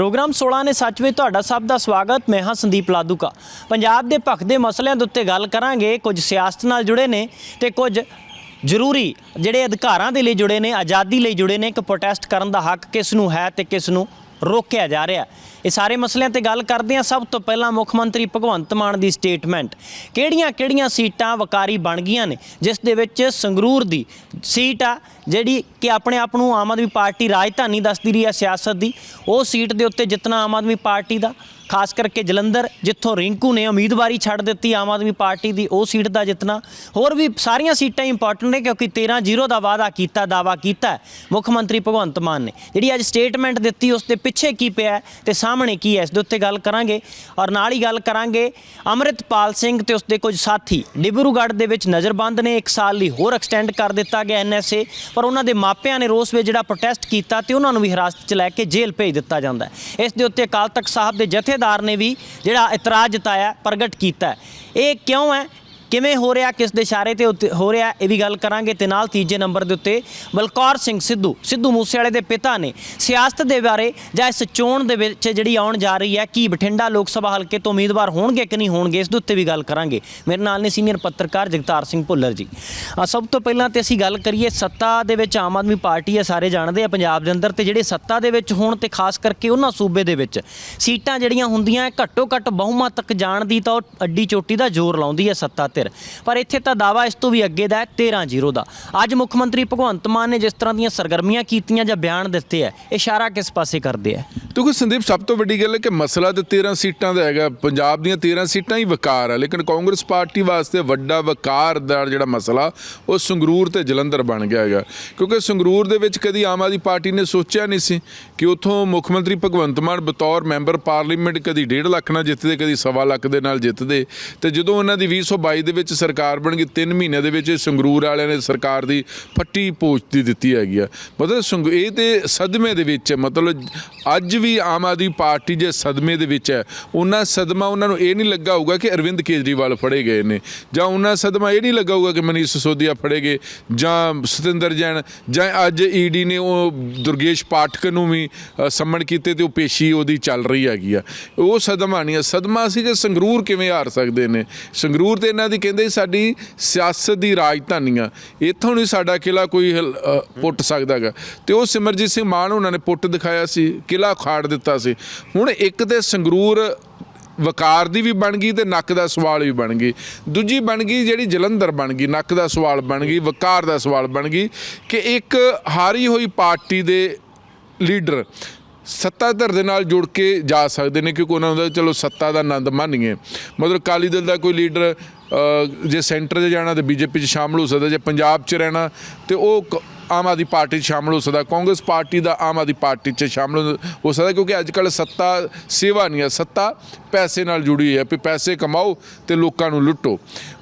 Programme 16 ਨੇ ਸੱਚ ਵਿੱਚ ਤੁਹਾਡਾ ਸਭ ਦਾ ਸਵਾਗਤ। ਮੈਂ ਹਾਂ ਸੰਦੀਪ ਲਾਦੂਕਾ। ਪੰਜਾਬ ਦੇ ਭਖਦੇ ਮਸਲਿਆਂ ਦੇ ਉੱਤੇ ਗੱਲ ਕਰਾਂਗੇ। ਕੁਝ ਸਿਆਸਤ ਨਾਲ ਜੁੜੇ ਨੇ ਤੇ ਕੁਝ ਜ਼ਰੂਰੀ ਜਿਹੜੇ ਅਧਿਕਾਰਾਂ ਦੇ ਲਈ ਜੁੜੇ ਨੇ, ਆਜ਼ਾਦੀ ਲਈ ਜੁੜੇ ਨੇ ਕਿ ਪ੍ਰੋਟੈਸਟ ਕਰਨ ਦਾ ਹੱਕ ਕਿਸ ਨੂੰ ਹੈ ਤੇ ਕਿਸ ਨੂੰ ਰੋਕਿਆ ਜਾ ਰਿਹਾ। ਇਹ ਸਾਰੇ ਮਸਲਿਆਂ ਤੇ ਗੱਲ ਕਰਦੇ ਹਾਂ। ਸਭ ਤੋਂ ਪਹਿਲਾਂ ਮੁੱਖ ਮੰਤਰੀ ਭਗਵੰਤ ਮਾਨ ਦੀ ਸਟੇਟਮੈਂਟ। ਕਿਹੜੀਆਂ-ਕਿਹੜੀਆਂ ਸੀਟਾਂ ਵਕਾਰੀ ਬਣ ਗਈਆਂ ਨੇ? ਜਿਸ ਦੇ ਵਿੱਚ ਸੰਗਰੂਰ ਦੀ ਸੀਟ ਆ, ਜਿਹੜੀ ਕਿ ਆਪਣੇ ਆਪ ਨੂੰ ਆਮ ਆਦਮੀ ਪਾਰਟੀ ਰਾਜਧਾਨੀ ਦੱਸਦੀ ਰਹੀ ਹੈ ਸਿਆਸਤ ਦੀ। ਉਹ ਸੀਟ ਦੇ ਉੱਤੇ ਜਿੱਤਣਾ ਆਮ ਆਦਮੀ ਪਾਰਟੀ ਦਾ। ਖਾਸ ਕਰਕੇ ਜਲੰਧਰ, ਜਿੱਥੋਂ ਰਿੰਕੂ ਨੇ ਉਮੀਦਵਾਰੀ ਛੱਡ ਦਿੱਤੀ ਆਮ ਆਦਮੀ ਪਾਰਟੀ ਦੀ ਉਹ ਸੀਟ ਦਾ ਜਿੱਤਣਾ। ਹੋਰ ਵੀ ਸਾਰੀਆਂ ਸੀਟਾਂ ਇੰਪੋਰਟੈਂਟ ਨੇ ਕਿਉਂਕਿ 13-0 ਦਾ ਵਾਅਦਾ ਕੀਤਾ ਦਾਵਾ ਕੀਤਾ ਮੁੱਖ ਮੰਤਰੀ ਭਗਵੰਤ ਮਾਨ ਨੇ ਜਿਹੜੀ ਅੱਜ ਸਟੇਟਮੈਂਟ ਦਿੱਤੀ, ਉਸ ਦੇ ਪਿੱਛੇ ਕੀ ਪਿਆ ਹੈ ਤੇ ਸਾਹਮਣੇ ਕੀ ਹੈ, ਇਸ ਦੇ ਉੱਤੇ ਗੱਲ ਕਰਾਂਗੇ ਔਰ ਨਾਲ ਹੀ ਗੱਲ ਕਰਾਂਗੇ ਅੰਮ੍ਰਿਤਪਾਲ ਸਿੰਘ ਤੇ ਉਸ ਦੇ ਕੁਝ ਸਾਥੀ। ਡਿਬਰੂਗੜ੍ਹ ਦੇ ਵਿੱਚ ਨਜ਼ਰਬੰਦ ਨੇ 1 ਸਾਲ ਲਈ ਹੋਰ ਐਕਸਟੈਂਡ ਕਰ ਦਿੱਤਾ ਗਿਆ ਐਨਐਸਏ ਪਰ ਉਹਨਾਂ ਦੇ ਮਾਪਿਆਂ ਨੇ ਰੋਸ ਵਿੱਚ ਜਿਹੜਾ ਪ੍ਰੋਟੈਸਟ ਕੀਤਾ ਤੇ ਉਹਨਾਂ ਨੂੰ ਵੀ ਹਿਰਾਸਤ 'ਚ ਲੈ ਕੇ ਜੇਲ੍ਹ ਭੇਜ ਦਿੱਤਾ ਜਾਂਦਾ ਹੈ। ਇਸ ਦੇ ਉੱਤੇ ਅਕਾਲ ਤਖਤ ਸਾਹਿਬ ਦੇ ਜਥੇ ਜਥੇਦਾਰ ਨੇ ਵੀ ਜਿਹੜਾ ਇਤਰਾਜ਼ ਜਤਾਇਆ ਪ੍ਰਗਟ ਕੀਤਾ। ਇਹ ਕਿਉਂ ਹੈ? ਕਿਵੇਂ ਹੋ ਰਿਹਾ, ਕਿਸ ਦੇ ਇਸ਼ਾਰੇ ਤੇ ਉੱਤੇ ਹੋ ਰਿਹਾ, ਇਹ ਵੀ ਗੱਲ ਕਰਾਂਗੇ ਤੇ ਨਾਲ ਤੀਜੇ ਨੰਬਰ ਦੇ ਉੱਤੇ ਬਲਕੌਰ ਸਿੰਘ ਸਿੱਧੂ ਸਿੱਧੂ ਮੂਸੇਵਾਲੇ ਦੇ ਪਿਤਾ ਨੇ ਸਿਆਸਤ ਦੇ ਬਾਰੇ ਜਾਂ ਇਸ ਚੋਣ ਦੇ ਵਿੱਚ ਜਿਹੜੀ ਆਉਣ ਜਾ ਰਹੀ ਹੈ, ਕੀ ਬਠਿੰਡਾ ਲੋਕ ਸਭਾ ਹਲਕੇ ਤੋਂ ਉਮੀਦਵਾਰ ਹੋਣਗੇ ਕਿ ਨਹੀਂ ਹੋਣਗੇ, ਇਸ ਦੇ ਉੱਤੇ ਵੀ ਗੱਲ ਕਰਾਂਗੇ। ਮੇਰੇ ਨਾਲ ਨੇ ਸੀਨੀਅਰ ਪੱਤਰਕਾਰ ਜਗਤਾਰ ਸਿੰਘ ਭੁੱਲਰ ਜੀ। ਸਭ ਤੋਂ ਪਹਿਲਾਂ ਤੇ ਅਸੀਂ ਗੱਲ ਕਰੀਏ ਸੱਤਾ ਦੇ ਵਿੱਚ ਆਮ ਆਦਮੀ ਪਾਰਟੀ ਹੈ, ਸਾਰੇ ਜਾਣਦੇ ਆ ਪੰਜਾਬ ਦੇ ਅੰਦਰ ਤੇ ਜਿਹੜੇ ਸੱਤਾ ਦੇ ਵਿੱਚ ਹੋਣ ਤੇ ਖਾਸ ਕਰਕੇ ਉਹਨਾਂ ਸੂਬੇ ਦੇ ਵਿੱਚ ਸੀਟਾਂ ਜਿਹੜੀਆਂ ਹੁੰਦੀਆਂ ਘੱਟੋ ਘੱਟ ਬਹੁਮਤ ਤੱਕ ਜਾਣ ਦੀ ਤਾਂ ਉਹ ਅੱਡੀ ਚੋਟੀ ਦਾ ਜ਼ੋਰ ਲਾਉਂਦੀ ਹੈ ਸੱਤਾ 'ਤੇ। ਧਿਰ ਪਰ ਇੱਥੇ ਤਾਂ ਦਾਵਾ ਇਸ ਤੋਂ ਵੀ ਅੱਗੇ ਦਾ ਹੈ 13-0 ਦਾ। ਅੱਜ ਮੁੱਖ ਮੰਤਰੀ ਭਗਵੰਤ ਮਾਨ ਨੇ ਜਿਸ ਤਰ੍ਹਾਂ ਦੀਆਂ ਸਰਗਰਮੀਆਂ ਕੀਤੀਆਂ ਜਾਂ ਬਿਆਨ ਦਿੱਤੇ ਹੈ, ਇਸ਼ਾਰਾ ਕਿਸ ਪਾਸੇ ਕਰਦੇ ਹੈ? ਕਿਉਂਕਿ ਸੰਦੀਪ, ਸਭ ਤੋਂ ਵੱਡੀ ਗੱਲ ਹੈ ਕਿ ਮਸਲਾ ਤੇ 13 ਸੀਟਾਂ ਦਾ ਹੈਗਾ। ਪੰਜਾਬ ਦੀਆਂ 13 ਸੀਟਾਂ ਹੀ ਵਕਾਰ ਆ, ਲੇਕਿਨ ਕਾਂਗਰਸ ਪਾਰਟੀ ਵਾਸਤੇ ਵੱਡਾ ਵਕਾਰ ਦਾ ਜਿਹੜਾ ਮਸਲਾ, ਉਹ ਸੰਗਰੂਰ ਤੇ ਜਲੰਧਰ ਬਣ ਗਿਆ ਹੈਗਾ। ਕਿਉਂਕਿ ਸੰਗਰੂਰ ਦੇ ਵਿੱਚ ਕਦੀ ਆਮ ਆਦਮੀ ਪਾਰਟੀ ਨੇ ਸੋਚਿਆ ਨਹੀਂ ਸੀ ਕਿ ਉੱਥੋਂ ਮੁੱਖ ਮੰਤਰੀ ਭਗਵੰਤ ਮਾਨ ਬਤੌਰ ਮੈਂਬਰ ਪਾਰਲੀਮੈਂਟ ਕਦੀ 1.5 ਲੱਖ ਨਾਲ ਜਿੱਤਦੇ, ਕਦੀ ਸਵਾ ਲੱਖ ਦੇ ਨਾਲ ਜਿੱਤਦੇ। ਤੇ ਜਦੋਂ ਉਹਨਾਂ ਦੀ 2022 ਦੇ ਵਿੱਚ ਸਰਕਾਰ ਬਣ ਗਈ 3 ਮਹੀਨਿਆਂ ਦੇ ਵਿੱਚ ਸੰਗਰੂਰ ਵਾਲਿਆਂ ਨੇ ਸਰਕਾਰ ਦੀ ਫੱਟੀ ਪੋਚ ਦਿੱਤੀ ਹੈਗੀ ਆ। ਮਤਲਬ ਇਹ ਤੇ ਸਦਮੇ ਦੇ ਵਿੱਚ ਮਤਲਬ ਅੱਜ ਵੀ ਆਮ ਆਦਮੀ ਪਾਰਟੀ ਜੇ ਸਦਮੇ ਦੇ ਵਿੱਚ ਹੈ, ਉਹਨਾਂ ਸਦਮਾ ਉਹਨਾਂ ਨੂੰ ਇਹ ਨਹੀਂ ਲੱਗਾ ਹੋਊਗਾ ਕਿ ਅਰਵਿੰਦ ਕੇਜਰੀਵਾਲ ਫੜੇ ਗਏ ਨੇ, ਜਾਂ ਉਹਨਾਂ ਸਦਮਾ ਇਹ ਨਹੀਂ ਲੱਗਾ ਹੋਊਗਾ ਕਿ ਮਨੀਸ਼ ਸਿਸੋਦੀਆ ਫੜੇ ਗਏ, ਜਾਂ ਸਤਿੰਦਰ ਜੈਨ, ਜਾਂ ਅੱਜ ਈਡੀ ਨੇ ਉਹ ਦੁਰਗੇਸ਼ ਪਾਠਕ ਨੂੰ ਵੀ ਸੰਮਣ ਕੀਤੇ ਤੇ ਉਹ ਪੇਸ਼ੀ ਉਹਦੀ ਚੱਲ ਰਹੀ ਹੈਗੀ ਆ। ਉਹ ਸਦਮਾ ਨਹੀਂ ਹੈ, ਸਦਮਾ ਸੀ ਕਿ ਸੰਗਰੂਰ ਕਿਵੇਂ ਹਾਰ ਸਕਦੇ ਨੇ? ਸੰਗਰੂਰ ਤੇ ਇਹਨਾਂ ਦੀ ਕਹਿੰਦੇ ਸਾਡੀ ਸਿਆਸਤ ਦੀ ਰਾਜਧਾਨੀ ਆ। ਇੱਥੋਂ ਨਹੀਂ ਸਾਡਾ ਕਿਲਾ ਕੋਈ ਹਿਲ- ਅ, ਪੁੱਟ ਸਕਦਾਗਾ ਤੇ ਉਹ ਸਿਮਰਜੀਤ ਸਿੰਘ ਮਾਨ ਉਹਨਾਂ ਨੇ ਪੁੱਟ ਦਿਖਾਇਆ ਸੀ ਕਿਲਾ ਖਾੜ ਦਿੱਤਾ ਸੀ। ਹੁਣ ਇੱਕ ਤੇ ਸੰਗਰੂਰ ਵਕਾਰ ਦੀ ਵੀ ਬਣ ਗਈ ਤੇ ਨੱਕ ਦਾ ਸਵਾਲ ਵੀ ਬਣ ਗਈ। ਦੂਜੀ ਬਣ ਗਈ ਜਿਹੜੀ ਜਲੰਧਰ ਬਣ ਗਈ ਨੱਕ ਦਾ ਸਵਾਲ ਬਣ ਗਈ ਵਕਾਰ ਦਾ ਸਵਾਲ ਬਣ ਗਈ ਕਿ ਇੱਕ ਹਾਰੀ ਹੋਈ ਪਾਰਟੀ ਦੇ ਲੀਡਰ ਸੱਤਾ ਧਿਰ ਦੇ ਨਾਲ ਜੁੜ ਕੇ ਜਾ ਸਕਦੇ ਨੇ ਕਿਉਂਕਿ ਉਹਨਾਂ ਦਾ ਚਲੋ ਸੱਤਾ ਦਾ ਆਨੰਦ ਮਾਣੀਏ ਮਤਲਬ ਕਾਲੀ ਦਲ ਦਾ ਕੋਈ ਲੀਡਰ ਜੇ ਸੈਂਟਰ 'ਚ ਜਾਣਾ ਤੇ ਬੀਜੇਪੀ 'ਚ ਸ਼ਾਮਲ ਹੋ ਸਕਦਾ, ਜੇ ਪੰਜਾਬ 'ਚ ਰਹਿਣਾ ਤੇ ਉਹ ਕ- ਆਮ ਆਦਮੀ ਪਾਰਟੀ 'ਚ ਸ਼ਾਮਲ ਹੋ ਸਕਦਾ, ਕਾਂਗਰਸ ਪਾਰਟੀ ਦਾ ਆਮ ਆਦਮੀ ਪਾਰਟੀ 'ਚ ਸ਼ਾਮਲ ਹੋ ਸਕਦਾ, ਕਿਉਂਕਿ ਅੱਜ ਕੱਲ੍ਹ ਸੱਤਾ ਸੇਵਾ ਨਹੀਂ ਹੈ, ਸੱਤਾ ਪੈਸੇ ਨਾਲ ਜੁੜੀ ਹੋਈ ਹੈ ਵੀ ਪੈਸੇ ਕਮਾਓ ਤੇ ਲੋਕਾਂ ਨੂੰ ਲੁੱਟੋ।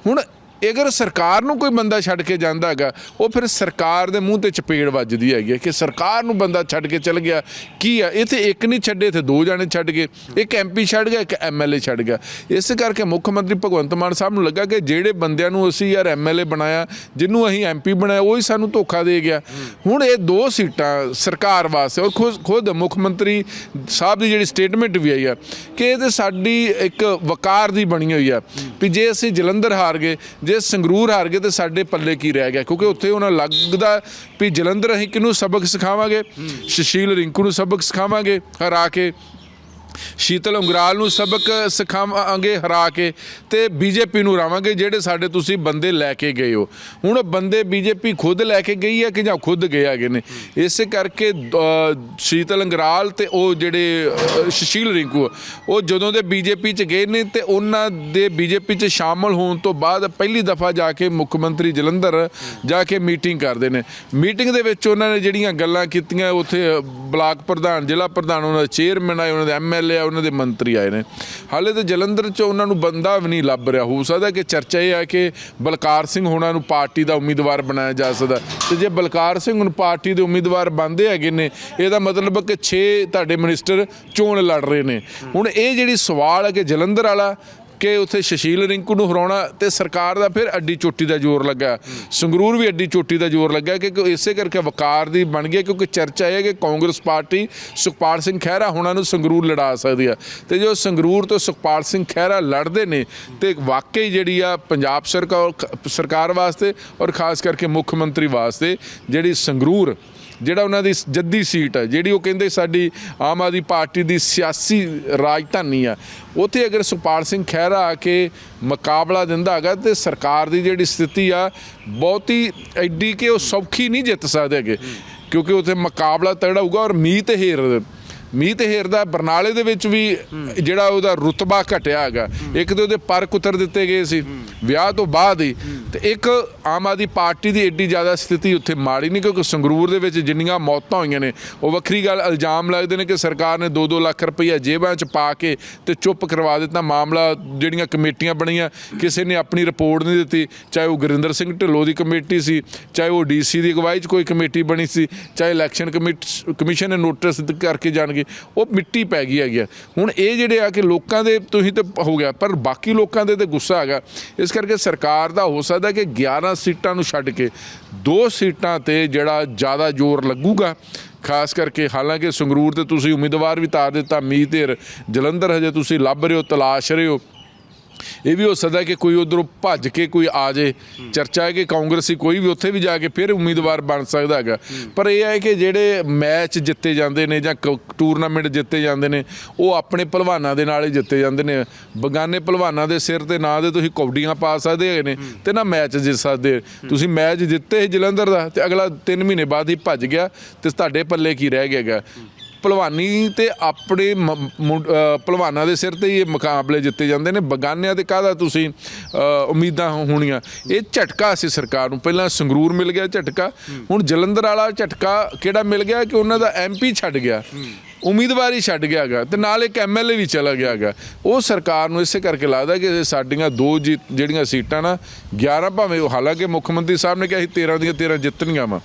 ਹੁਣ ਅਗਰ ਸਰਕਾਰ ਨੂੰ ਕੋਈ ਬੰਦਾ ਛੱਡ ਕੇ ਜਾਂਦਾ ਹੈਗਾ, ਉਹ ਫਿਰ ਸਰਕਾਰ ਦੇ ਮੂੰਹ ਤੇ ਚਪੇੜ ਵੱਜਦੀ ਹੈਗੀ ਹੈ ਕਿ ਸਰਕਾਰ ਨੂੰ ਬੰਦਾ ਛੱਡ ਕੇ ਚਲ ਗਿਆ। ਕੀ ਆ? ਇੱਥੇ ਇੱਕ ਨਹੀਂ ਛੱਡੇ ਤੇ ਦੋ ਜਾਣੇ ਛੱਡ ਗਏ। ਇੱਕ ਐਮਪੀ ਛੱਡ ਗਿਆ, ਇੱਕ ਐਮਐਲਏ ਛੱਡ ਗਿਆ। ਇਸ ਕਰਕੇ ਮੁੱਖ ਮੰਤਰੀ ਭਗਵੰਤ ਮਾਨ ਸਾਹਿਬ ਨੂੰ ਲੱਗਾ ਕਿ ਜਿਹੜੇ ਬੰਦਿਆਂ ਨੂੰ ਅਸੀਂ ਯਾਰ ਐਮਐਲਏ ਬਣਾਇਆ, ਜਿਹਨੂੰ ਅਸੀਂ ਐਮਪੀ ਬਣਾਇਆ, ਉਹ ਹੀ ਸਾਨੂੰ ਧੋਖਾ ਦੇ ਗਿਆ। ਹੁਣ ਇਹ ਦੋ ਸੀਟਾਂ ਸਰਕਾਰ ਵਾਸਤੇ, ਔਰ ਖੁਦ ਖੁਦ ਮੁੱਖ ਮੰਤਰੀ ਸਾਹਿਬ ਦੀ ਜਿਹੜੀ ਸਟੇਟਮੈਂਟ ਵੀ ਆਈ ਆ, ਕਿ ਇਹ ਤੇ ਸਾਡੀ ਇੱਕ ਵਕਾਰ ਦੀ ਬਣੀ ਹੋਈ ਆ, ਵੀ ਜੇ ਅਸੀਂ ਜਲੰਧਰ ਹਾਰ ਗਏ ਜੇ ਸੰਗਰੂਰ ਹਾਰ ਗਏ ਤੇ ਸਾਡੇ ਪੱਲੇ ਕੀ ਰਹਿ ਗਿਆ? ਕਿਉਂਕਿ ਉੱਥੇ ਉਹਨਾਂ ਲੱਗਦਾ ਵੀ ਜਲੰਧਰ ਅਸੀਂ ਕਿਹਨੂੰ ਸਬਕ ਸਿਖਾਵਾਂਗੇ? ਸੁਸ਼ੀਲ ਰਿੰਕੂ ਨੂੰ ਸਬਕ ਸਿਖਾਵਾਂਗੇ ਹਰਾ ਕੇ ਸ਼ੀਤਲ ਉਂਗਰਾਲ ਨੂੰ ਸਬਕ ਸਿਖਾਵਾਂਗੇ ਹਰਾ ਕੇ ਤੇ ਬੀਜੇਪੀ ਨੂੰ ਹਰਾਵਾਂਗੇ ਜਿਹੜੇ ਸਾਡੇ ਤੁਸੀਂ ਬੰਦੇ ਲੈ ਕੇ ਗਏ ਹੋ। ਹੁਣ ਉਹ ਬੰਦੇ ਬੀਜੇਪੀ ਖੁਦ ਲੈ ਕੇ ਗਈ ਹੈ ਕਿ ਜਾਂ ਖੁਦ ਗਏ ਹੈਗੇ ਨੇ? ਇਸੇ ਕਰਕੇ ਸ਼ੀਤਲ ਉਂਗਰਾਲ ਤੇ ਉਹ ਜਿਹੜੇ ਅ, ਸੁਸ਼ੀਲ ਰਿੰਕੂ ਉਹ ਜਦੋਂ ਦੇ ਬੀਜੇਪੀ ਚ ਗਏ ਨੇ ਤੇ ਉਹਨਾਂ ਦੇ ਬੀਜੇਪੀ ਚ ਸ਼ਾਮਲ ਹੋਣ ਤੋਂ ਬਾਅਦ ਪਹਿਲੀ ਦਫਾ ਜਾ ਕੇ ਮੁੱਖ ਮੰਤਰੀ ਜਲੰਧਰ ਜਾ ਕੇ ਮੀਟਿੰਗ ਕਰਦੇ ਨੇ। ਮੀਟਿੰਗ ਦੇ ਵਿੱਚ ਉਹਨਾਂ ਨੇ ਜਿਹੜੀਆਂ ਗੱਲਾਂ ਕੀਤੀਆਂ ਉੱਥੇ ਬਲਾਕ ਪ੍ਰਧਾਨ ਜ਼ਿਲ੍ਹਾ ਪ੍ਰਧਾਨ ਉਹਨਾਂ ਦੇ ਚੇਅਰਮੈਨ ਆਏ ਉਹਨਾਂ ਦੇ ਐਮਐਲਏ ਆ, ਉਹਨਾਂ ਦੇ ਮੰਤਰੀ ਆਏ ਨੇ। ਹਾਲੇ ਤਾਂ ਜਲੰਧਰ ਚ ਉਹਨਾਂ ਨੂੰ ਬੰਦਾ ਵੀ ਨਹੀਂ ਲੱਭ ਰਿਹਾ। ਹੋ ਸਕਦਾ ਕਿ ਚਰਚਾ ਇਹ ਹੈ ਕਿ ਬਲਕਾਰ ਸਿੰਘ ਹੋਣਾ ਨੂੰ ਪਾਰਟੀ ਦਾ ਉਮੀਦਵਾਰ ਬਣਾਇਆ ਜਾ ਸਕਦਾ। ਤੇ ਜੇ ਬਲਕਾਰ ਸਿੰਘ ਹੁਣ ਪਾਰਟੀ ਦੇ ਉਮੀਦਵਾਰ ਬੰਦੇ ਹੈਗੇ ਨੇ, ਇਹਦਾ ਮਤਲਬ ਕਿ 6 ਤੁਹਾਡੇ ਮਿਨਿਸਟਰ ਚੋਣ ਲੜ ਰਹੇ ਨੇ। ਹੁਣ ਇਹ ਜਿਹੜੀ ਸਵਾਲ ਹੈ ਕਿ ਜਲੰਧਰ ਵਾਲਾ ਕਿ ਉੱਥੇ ਸ਼ਸ਼ੀਲ ਰਿੰਕੂ ਨੂੰ ਹਰਾਉਣਾ ਤੇ ਸਰਕਾਰ ਦਾ ਫਿਰ ਅੱਡੀ ਚੋਟੀ ਦਾ ਜ਼ੋਰ ਲੱਗਾ। ਸੰਗਰੂਰ ਵੀ ਅੱਡੀ ਚੋਟੀ ਦਾ ਜ਼ੋਰ ਲੱਗਾ ਕਿ ਇਸੇ ਕਰਕੇ ਵਕਾਰ ਦੀ ਬਣ ਗਿਆ ਕਿਉਂਕਿ ਚਰਚਾ ਇਹ ਹੈ ਕਿ ਕਾਂਗਰਸ ਪਾਰਟੀ ਸੁਖਪਾਲ ਸਿੰਘ ਖਹਿਰਾ ਹੁਣਾਂ ਨੂੰ ਸੰਗਰੂਰ ਲੜਾ ਸਕਦੀ ਆ ਤੇ ਜੋ ਸੰਗਰੂਰ ਤੋਂ ਸੁਖਪਾਲ ਸਿੰਘ ਖਹਿਰਾ ਲੜਦੇ ਨੇ ਤੇ ਵਾਕਈ ਜਿਹੜੀ ਆ ਪੰਜਾਬ ਸਰਕਾਰ ਸਰਕਾਰ ਵਾਸਤੇ ਔਰ ਖਾਸ ਕਰਕੇ ਮੁੱਖ ਮੰਤਰੀ ਵਾਸਤੇ ਜਿਹੜੀ ਸੰਗਰੂਰ ਜਿਹੜਾ ਉਹਨਾਂ ਦੀ ਜੱਦੀ ਸੀਟ ਹੈ, ਜਿਹੜੀ ਉਹ ਕਹਿੰਦੇ ਸਾਡੀ ਆਮ ਆਦਮੀ ਪਾਰਟੀ ਦੀ ਸਿਆਸੀ ਰਾਜਧਾਨੀ ਆ, ਉੱਥੇ ਅਗਰ ਸੁਖਪਾਲ ਸਿੰਘ ਖਹਿਰਾ ਆ ਕੇ ਮੁਕਾਬਲਾ ਦਿੰਦਾ ਹੈਗਾ ਤੇ ਸਰਕਾਰ ਦੀ ਜਿਹੜੀ ਸਥਿਤੀ ਆ, ਬਹੁਤੀ ਐਡੀ ਕਿ ਉਹ ਸੌਖੀ ਨਹੀਂ ਜਿੱਤ ਸਕਦੇ ਹੈਗੇ, ਕਿਉਂਕਿ ਉੱਥੇ ਮੁਕਾਬਲਾ ਤੜਾ ਹੋਊਗਾ ਔਰ ਮੀਤ ਹੇਰ ਮੀਤ ਹੇਰ ਦਾ ਬਰਨਾਲੇ ਦੇ ਵਿੱਚ ਵੀ ਜਿਹੜਾ ਉਹਦਾ ਰੁਤਬਾ ਘਟਿਆ ਹੈਗਾ। ਇੱਕ ਤੇ ਉਹਦੇ ਪਰ ਕੁਤਰ ਦਿੱਤੇ ਗਏ ਸੀ, ਵਿਆਹ ਤੋਂ ਬਾਅਦ ਹੀ। ਤੇ ਇੱਕ ਆਮ ਆਦਮੀ ਪਾਰਟੀ ਦੀ ਏਡੀ ਜ਼ਿਆਦਾ ਸਥਿਤੀ ਉੱਥੇ ਮਾੜੀ ਨਹੀਂ, ਕਿਉਂਕਿ ਸੰਗਰੂਰ ਦੇ ਵਿੱਚ ਜਿੰਨੀਆਂ ਮੌਤਾਂ ਹੋਈਆਂ ਨੇ, ਉਹ ਵੱਖਰੀ ਗੱਲ, ਇਲਜ਼ਾਮ ਲੱਗਦੇ ਨੇ ਕਿ ਸਰਕਾਰ ਨੇ 2-2 ਲੱਖ ਰੁਪਈਆ ਜੇਬਾਂ 'ਚ ਪਾ ਕੇ ਤੇ ਚੁੱਪ ਕਰਵਾ ਦਿੱਤਾ ਮਾਮਲਾ, ਜਿਹੜੀਆਂ ਕਮੇਟੀਆਂ ਬਣੀਆਂ, ਕਿਸੇ ਨੇ ਆਪਣੀ ਰਿਪੋਰਟ ਨਹੀਂ ਦਿੱਤੀ। ਚਾਹੇ ਉਹ ਗੁਰਿੰਦਰ ਸਿੰਘ ਢਿੱਲੋਂ ਦੀ ਕਮੇਟੀ ਸੀ, ਚਾਹੇ ਉਹ ਡੀਸੀ ਦੀ ਅਗਵਾਈ 'ਚ ਕੋਈ ਕਮੇਟੀ ਬਣੀ ਸੀ, ਚਾਹੇ ਇਲੈਕਸ਼ਨ ਕਮਿਟ- ਕਮਿਸ਼ਨ ਨੇ ਨੋਟਿਸ ਕਰਕੇ ਜਾਣ ਜਾਣਗੇ ਉਹ ਮਿੱਟੀ ਪੈ ਗਈ ਹੈਗੀ ਆ। ਹੁਣ ਇਹ ਜਿਹੜੇ ਆ ਕਿ ਲੋਕਾਂ ਦੇ ਤੁਸੀਂ ਤੇ ਹੋ ਗਿਆ, ਪਰ ਬਾਕੀ ਲੋਕਾਂ ਦੇ ਤੇ ਗੁੱਸਾ ਹੈਗਾ ਇਸ ਕਰਕੇ ਸਰਕਾਰ ਦਾ ਹੋ ਸਕਦਾ ਕਿ 11 ਸੀਟਾਂ ਨੂੰ ਛੱਡ ਕੇ ਦੋ ਸੀਟਾਂ ਤੇ ਜਿਹੜਾ ਜ਼ਿਆਦਾ ਜ਼ੋਰ ਲੱਗੂਗਾ, ਖਾਸ ਕਰਕੇ ਹਾਲਾਂਕਿ ਸੰਗਰੂਰ ਤੇ ਤੁਸੀਂ ਉਮੀਦਵਾਰ ਵੀ ਤਾਰ ਦਿੱਤਾ ਮੀਂਹ ਧਿਰ ਜਲੰਧਰ ਹਜੇ ਤੁਸੀਂ ਲੱਭ ਰਹੇ ਹੋ, ਤਲਾਸ਼ ਰਹੇ ਹੋ ਇਹ ਵੀ ਹੋ ਸਕਦਾ ਕਿ ਕੋਈ ਉਧਰੋਂ ਭੱਜ ਕੇ ਕੋਈ ਆ ਜੇ। ਚਰਚਾ ਹੈ ਕਿ ਕਾਂਗਰਸੀ ਕੋਈ ਵੀ ਉੱਥੇ ਵੀ ਜਾ ਕੇ ਫਿਰ ਉਮੀਦਵਾਰ ਬਣ ਸਕਦਾ ਹੈਗਾ। ਪਰ ਇਹ ਹੈ ਕਿ ਜਿਹੜੇ ਮੈਚ ਜਿੱਤੇ ਜਾਂਦੇ ਨੇ ਜਾਂ ਕ- ਟੂਰਨਾਮੈਂਟ ਜਿੱਤੇ ਜਾਂਦੇ ਨੇ, ਉਹ ਆਪਣੇ ਪਹਿਲਵਾਨਾਂ ਦੇ ਨਾਲ ਹੀ ਜਿੱਤੇ ਜਾਂਦੇ ਨੇ। ਬਗਾਨੇ ਪਹਿਲਵਾਨਾਂ ਦੇ ਸਿਰ ਤੇ ਨਾ ਦੇ ਤੁਸੀਂ ਕੌਡੀਆਂ ਪਾ ਸਕਦੇ ਹੈਗੇ ਨੇ ਤੇ ਨਾ ਮੈਚ ਜਿੱਤ ਸਕਦੇ। ਤੁਸੀਂ ਮੈਚ ਜਿੱਤੇ ਸੀ ਜਲੰਧਰ ਦਾ ਤੇ ਅਗਲਾ 3 ਮਹੀਨੇ ਬਾਅਦ ਹੀ ਭੱਜ ਗਿਆ ਤੇ ਤੁਹਾਡੇ ਪੱਲੇ ਕੀ ਰਹਿ ਗਿਆ ਹੈਗਾ। ਭਲਵਾਨੀ ਤੇ ਆਪਣੇ ਮ- ਮੁੰ- ਭਲਵਾਨਾਂ ਦੇ ਸਿਰ ਤੇ ਹੀ ਇਹ ਮੁਕਾਬਲੇ ਜਿੱਤੇ ਜਾਂਦੇ ਨੇ। ਬਗਾਨਿਆਂ ਤੇ ਕਾਹਦਾ ਤੁਸੀਂ ਉਮੀਦਾਂ ਹੋਣੀਆਂ? ਇਹ ਝਟਕਾ ਸੀ ਸਰਕਾਰ ਨੂੰ। ਪਹਿਲਾਂ ਸੰਗਰੂਰ ਮਿਲ ਗਿਆ ਝਟਕਾ, ਹੁਣ ਜਲੰਧਰ ਵਾਲਾ ਝਟਕਾ ਕਿਹੜਾ ਮਿਲ ਗਿਆ ਕਿ ਉਹਨਾਂ ਦਾ ਐਮਪੀ ਛੱਡ ਗਿਆ? ਉਮੀਦਵਾਰ ਹੀ ਛੱਡ ਗਿਆ ਹੈਗਾ ਤੇ ਨਾਲ ਇੱਕ ਐਮਐਲਏ ਵੀ ਚਲਾ ਗਿਆ ਹੈਗਾ ਉਹ ਸਰਕਾਰ ਨੂੰ ਇਸੇ ਕਰਕੇ ਲੱਗਦਾ ਕਿ ਸਾਡੀਆਂ ਦੋ ਜੀ- ਜਿਹੜੀਆਂ ਸੀਟਾਂ ਨਾ 11 ਭਾਵੇਂ ਉਹ ਹਾਲਾਂਕਿ ਮੁੱਖ ਮੰਤਰੀ ਸਾਹਿਬ ਨੇ ਕਿਹਾ ਸੀ 13 ਦੀਆਂ 13 ਜਿੱਤਣੀਆਂ ਵਾ।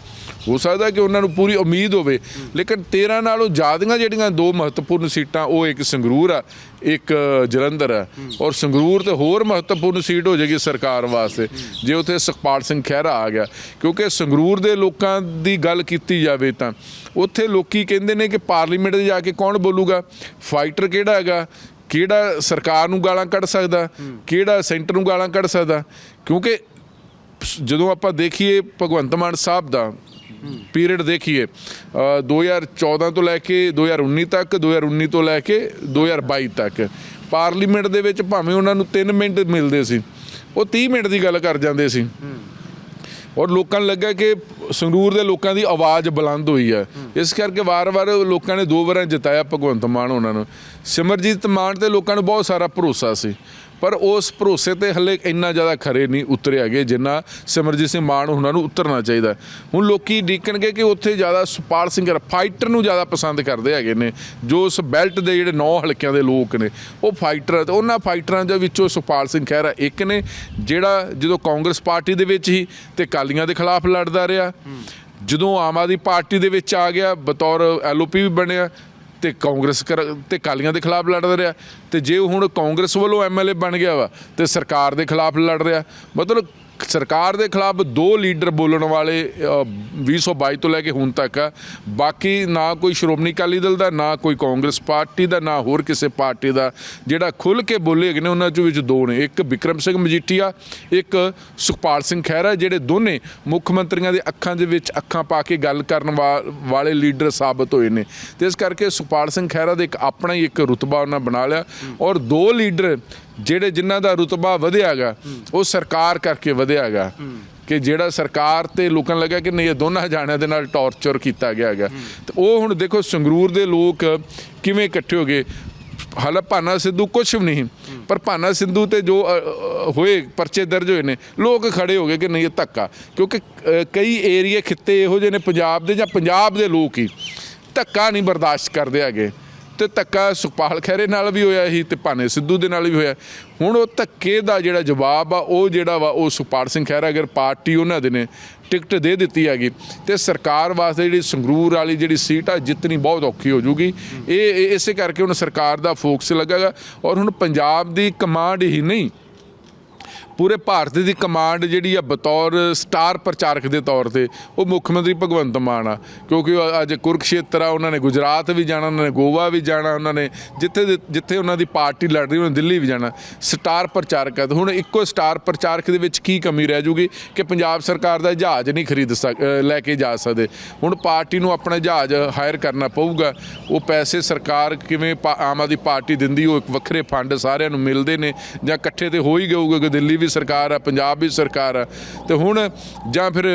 ਹੋ ਸਕਦਾ ਕਿ ਉਹਨਾਂ ਨੂੰ ਪੂਰੀ ਉਮੀਦ ਹੋਵੇ, ਲੇਕਿਨ 13 ਨਾਲੋਂ ਜ਼ਿਆਦੀਆਂ ਜਿਹੜੀਆਂ ਦੋ ਮਹੱਤਵਪੂਰਨ ਸੀਟਾਂ ਉਹ ਇੱਕ ਸੰਗਰੂਰ ਆ। ਇੱਕ ਜਲੰਧਰ ਹੈ ਔਰ ਸੰਗਰੂਰ ਤੇ ਹੋਰ ਮਹੱਤਵਪੂਰਨ ਸੀਟ ਹੋ ਜਾਏਗੀ ਸਰਕਾਰ ਵਾਸਤੇ। ਜੇ ਉੱਥੇ ਸੁਖਪਾਲ ਸਿੰਘ ਖਹਿਰਾ ਆ ਗਿਆ, ਕਿਉਂਕਿ ਸੰਗਰੂਰ ਦੇ ਲੋਕਾਂ ਦੀ ਗੱਲ ਕੀਤੀ ਜਾਵੇ ਤਾਂ ਉੱਥੇ ਲੋਕੀ ਕਹਿੰਦੇ ਨੇ ਕਿ ਪਾਰਲੀਮੈਂਟ 'ਚ ਜਾ ਕੇ ਕੌਣ ਬੋਲੂਗਾ? ਫਾਈਟਰ ਕਿਹੜਾ ਹੈਗਾ? ਕਿਹੜਾ ਸਰਕਾਰ ਨੂੰ ਗਾਲਾਂ ਕੱਢ ਸਕਦਾ? ਕਿਹੜਾ ਸੈਂਟਰ ਨੂੰ ਗਾਲਾਂ ਕੱਢ ਸਕਦਾ? ਕਿਉਂਕਿ ਜਦੋਂ ਆਪਾਂ ਦੇਖੀਏ ਭਗਵੰਤ ਮਾਨ ਸਾਹਿਬ ਦਾ ਪੀਰੀਅਡ ਦੇਖੀਏ ਅ, 2014 ਤੋਂ ਲੈ ਕੇ 2019 ਤੱਕ 2019 ਤੋਂ ਲੈ ਕੇ 2022 ਤੱਕ। ਪਾਰਲੀਮੈਂਟ ਦੇ ਵਿੱਚ ਭਾਵੇਂ ਉਹਨਾਂ ਨੂੰ 3 ਮਿੰਟ ਮਿਲਦੇ ਸੀ ਉਹ 30 ਮਿੰਟ ਦੀ ਗੱਲ ਕਰ ਜਾਂਦੇ ਸੀ। ਔਰ ਲੋਕਾਂ ਨੂੰ ਲੱਗਾ ਕਿ ਸੰਗਰੂਰ ਦੇ ਲੋਕਾਂ ਦੀ ਆਵਾਜ਼ ਬੁਲੰਦ ਹੋਈ ਹੈ। ਇਸ ਕਰਕੇ ਵਾਰ-ਵਾਰ ਲੋਕਾਂ ਨੇ ਦੋ ਵਾਰਾਂ ਜਿਤਾਇਆ ਭਗਵੰਤ ਮਾਨ ਉਹਨਾਂ ਨੂੰ। ਸਿਮਰਜੀਤ ਮਾਨ ਤੇ ਲੋਕਾਂ ਨੂੰ ਬਹੁਤ ਸਾਰਾ ਭਰੋਸਾ ਸੀ। ਪਰ ਉਸ ਭਰੋਸੇ ਤੇ ਹੱਲੇ ਇੰਨਾ ਜ਼ਿਆਦਾ ਖਰੇ ਨਹੀਂ ਉਤਰੇ ਹੈਗੇ, ਜਿੰਨਾ ਸਿਮਰਜੀਤ ਸਿੰਘ ਮਾਨ ਉਹਨਾਂ ਨੂੰ ਉਤਰਨਾ ਚਾਹੀਦਾ ਹੁਣ ਲੋਕੀ ਡੀਕਣਗੇ ਕਿ ਉੱਥੇ ਜ਼ਿਆਦਾ ਸੁਪਾਲ ਸਿੰਘ ਫਾਈਟਰ ਨੂੰ ਜ਼ਿਆਦਾ ਪਸੰਦ ਕਰਦੇ ਹੈਗੇ ਨੇ, ਜੋ ਉਸ ਬੈਲਟ ਦੇ ਜਿਹੜੇ ਨੌ ਹਲਕਿਆਂ ਦੇ ਲੋਕ ਨੇ, ਉਹ ਫਾਈਟਰ ਆ ਤੇ ਉਹਨਾਂ ਫਾਈਟਰਾਂ ਦੇ ਵਿੱਚੋਂ ਸੁਪਾਲ ਸਿੰਘ ਖਹਿਰਾ ਇੱਕ ਨੇ, ਜਿਹੜਾ ਜਦੋਂ ਕਾਂਗਰਸ ਪਾਰਟੀ ਦੇ ਵਿੱਚ ਹੀ ਤੇ ਕਾਲੀਆਂ ਦੇ ਖਿਲਾਫ ਲੜਦਾ ਰਿਹਾ। ਜਦੋਂ ਆਮ ਆਦਮੀ ਪਾਰਟੀ ਦੇ ਵਿੱਚ ਆ ਗਿਆ, ਬਤੌਰ ਐਲਓਪੀ ਵੀ ਬਣਿਆ ਤੇ ਕਾਂਗਰਸ ਕਰ- ਤੇ ਕਾਲੀਆਂ ਦੇ ਖਿਲਾਫ ਲੜਦਾ ਰਿਹਾ। ਤੇ ਜੇ ਹੁਣ ਕਾਂਗਰਸ ਵੱਲੋਂ ਐਮਐਲਏ ਬਣ ਗਿਆ ਵਾ, ਤੇ ਸਰਕਾਰ ਦੇ ਖਿਲਾਫ ਲੜ ਰਿਹਾ। ਮਤਲਬ ਸਰਕਾਰ ਦੇ ਖਿਲਾਫ ਦੋ ਲੀਡਰ ਬੋਲਣ ਵਾਲੇ ਅ, 2022 ਤੋਂ ਲੈ ਕੇ ਹੁਣ ਤੱਕ ਆ ਬਾਕੀ ਨਾ ਕੋਈ ਸ਼੍ਰੋਮਣੀ ਅਕਾਲੀ ਦਲ ਦਾ ਨਾ ਕੋਈ ਕਾਂਗਰਸ ਪਾਰਟੀ ਦਾ ਨਾ ਹੋਰ ਕਿਸੇ ਪਾਰਟੀ ਦਾ। ਜਿਹੜਾ ਖੁੱਲ ਕੇ ਬੋਲੇ ਹੈਗੇ ਨੇ ਉਹਨਾਂ ਚੋਂ ਵਿੱਚ ਦੋ ਨੇ। ਇੱਕ ਵਿਕਰਮ ਸਿੰਘ ਮਜੀਠੀਆ ਇੱਕ ਸੁਖਪਾਲ ਸਿੰਘ ਖਹਿਰਾ ਜਿਹੜੇ ਦੋਨੇ ਮੁੱਖ ਮੰਤਰੀਆਂ ਦੇ ਅੱਖਾਂ ਦੇ ਵਿੱਚ ਅੱਖਾਂ ਪਾ ਕੇ ਗੱਲ ਕਰਨ ਵਾ- ਵਾਲੇ ਲੀਡਰ ਸਾਬਤ ਹੋਏ ਨੇ। ਤੇ ਇਸ ਕਰਕੇ ਸੁਖਪਾਲ ਸਿੰਘ ਖਹਿਰਾ ਦੇ ਇੱਕ ਆਪਣਾ ਹੀ ਇੱਕ ਰੁਤਬਾ ਉਹਨਾਂ ਬਣਾ ਲਿਆ। ਔਰ ਦੋ ਲੀਡਰ ਜਿਹੜੇ ਜਿਨ੍ਹਾਂ ਦਾ ਰੁਤਬਾ ਵਧਿਆਗਾ, ਉਹ ਸਰਕਾਰ ਕਰਕੇ ਵਧਿਆਗਾ ਕਿ ਜਿਹੜਾ ਸਰਕਾਰ ਤੇ ਲੋਕਾਂ ਨੂੰ ਲੱਗਾ ਕਿ ਨਹੀਂ, ਇਹ ਦੋਨਾਂ ਜਾਣਿਆਂ ਦੇ ਨਾਲ ਟੌਰਚਰ ਕੀਤਾ ਗਿਆ ਹੈਗਾ। ਤੇ ਉਹ ਹੁਣ ਦੇਖੋ, ਸੰਗਰੂਰ ਦੇ ਲੋਕ ਕਿਵੇਂ ਇਕੱਠੇ ਹੋ ਗਏ? ਹਾਲਾ ਭਾਨਾ ਸਿੱਧੂ ਕੁਝ ਵੀ ਨਹੀਂ, ਪਰ ਭਾਨਾ ਸਿੱਧੂ ਤੇ ਜੋ ਹੋਏ, ਪਰਚੇ ਦਰਜ ਹੋਏ ਨੇ, ਲੋਕ ਖੜੇ ਹੋ ਗਏ ਕਿ ਨਹੀਂ, ਇਹ ਧੱਕਾ। ਕਿਉਂਕਿ ਕਈ ਏਰੀਏ ਖਿੱਤੇ ਇਹੋ ਜਿਹੇ ਨੇ ਪੰਜਾਬ ਦੇ ਜਾਂ ਪੰਜਾਬ ਦੇ ਲੋਕ ਹੀ, ਧੱਕਾ ਨਹੀਂ ਬਰਦਾਸ਼ਤ ਕਰਦੇ ਹੈਗੇ। ਤੇ ਧੱਕਾ ਸੁਖਪਾਲ ਖਹਿਰੇ ਨਾਲ ਵੀ ਹੋਇਆ ਸੀ ਤੇ ਭਾਨੇ ਸਿੱਧੂ ਦੇ ਨਾਲ ਵੀ ਹੋਇਆ। ਹੁਣ ਉਹ ਧੱਕੇ ਦਾ ਜਿਹੜਾ ਜਵਾਬ ਆ, ਉਹ ਜਿਹੜਾ ਵਾ, ਉਹ ਸੁਖਪਾਲ ਸਿੰਘ ਖਹਿਰਾ ਅਗਰ ਪਾਰਟੀ ਉਹਨਾਂ ਦੇ ਨੇ ਟਿਕਟ ਦੇ ਦਿੱਤੀ ਹੈਗੀ। ਤੇ ਸਰਕਾਰ ਵਾਸਤੇ ਜਿਹੜੀ ਸੰਗਰੂਰ ਵਾਲੀ ਜਿਹੜੀ ਸੀਟ ਆ, ਜਿੱਤਣੀ ਬਹੁਤ ਔਖੀ ਹੋ ਜੂਗੀ। ਇਹ ਇਸੇ ਕਰਕੇ ਹੁਣ ਸਰਕਾਰ ਦਾ ਫੋਕਸ ਲੱਗੇਗਾ। ਔਰ ਹੁਣ ਪੰਜਾਬ ਦੀ ਕਮਾਂਡ ਹੀ ਨਹੀਂ ਪੂਰੇ ਭਾਰਤ ਦੀ ਕਮਾਂਡ ਜਿਹੜੀ ਆ ਬਤੌਰ ਸਟਾਰ ਪ੍ਰਚਾਰਕ ਦੇ ਤੌਰ ਤੇ, ਉਹ ਮੁੱਖ ਮੰਤਰੀ ਭਗਵੰਤ ਮਾਨ ਆ। ਕਿਉਂਕਿ ਉਹ ਅੱਜ ਕੁਰਕਸ਼ੇਤਰ ਆ, ਉਹਨਾਂ ਨੇ ਗੁਜਰਾਤ ਵੀ ਜਾਣਾ, ਉਹਨਾਂ ਨੇ ਗੋਆ ਵੀ ਜਾਣਾ, ਉਹਨਾਂ ਨੇ ਜਿੱਥੇ ਜਿੱਥੇ ਉਹਨਾਂ ਦੀ ਪਾਰਟੀ ਲੜ ਰਹੀ, ਉਹਨਾਂ ਦਿੱਲੀ ਵੀ ਜਾਣਾ। ਸਟਾਰ ਪ੍ਰਚਾਰਕ ਆ। ਤੇ ਹੁਣ ਇੱਕੋ ਸਟਾਰ ਪ੍ਰਚਾਰਕ ਦੇ ਵਿੱਚ ਕੀ ਕਮੀ ਰਹਿ ਜੂਗੀ ਕਿ ਪੰਜਾਬ ਸਰਕਾਰ ਦਾ ਜਹਾਜ਼ ਨਹੀਂ ਖਰੀਦ ਸਕ ਲੈ ਕੇ ਜਾ ਸਕਦੇ। ਹੁਣ ਪਾਰਟੀ ਨੂੰ ਆਪਣਾ ਜਹਾਜ਼ ਹਾਇਰ ਕਰਨਾ ਪਊਗਾ। ਉਹ ਪੈਸੇ ਸਰਕਾਰ ਕਿਵੇਂ ਪਾ- ਆਮ ਆਦਮੀ ਪਾਰਟੀ ਦਿੰਦੀ, ਉਹ ਇੱਕ ਵੱਖਰੇ ਫੰਡ ਸਾਰਿਆਂ ਨੂੰ ਮਿਲਦੇ ਨੇ ਜਾਂ ਇਕੱਠੇ ਤੇ ਹੋ ਹੀ ਗਊਗਾ ਕਿ ਦਿੱਲੀ ਵੀ ਸਰਕਾਰ ਆ ਪੰਜਾਬ ਵੀ ਸਰਕਾਰ ਆ। ਤੇ ਹੁਣ ਜਾਂ ਫਿਰ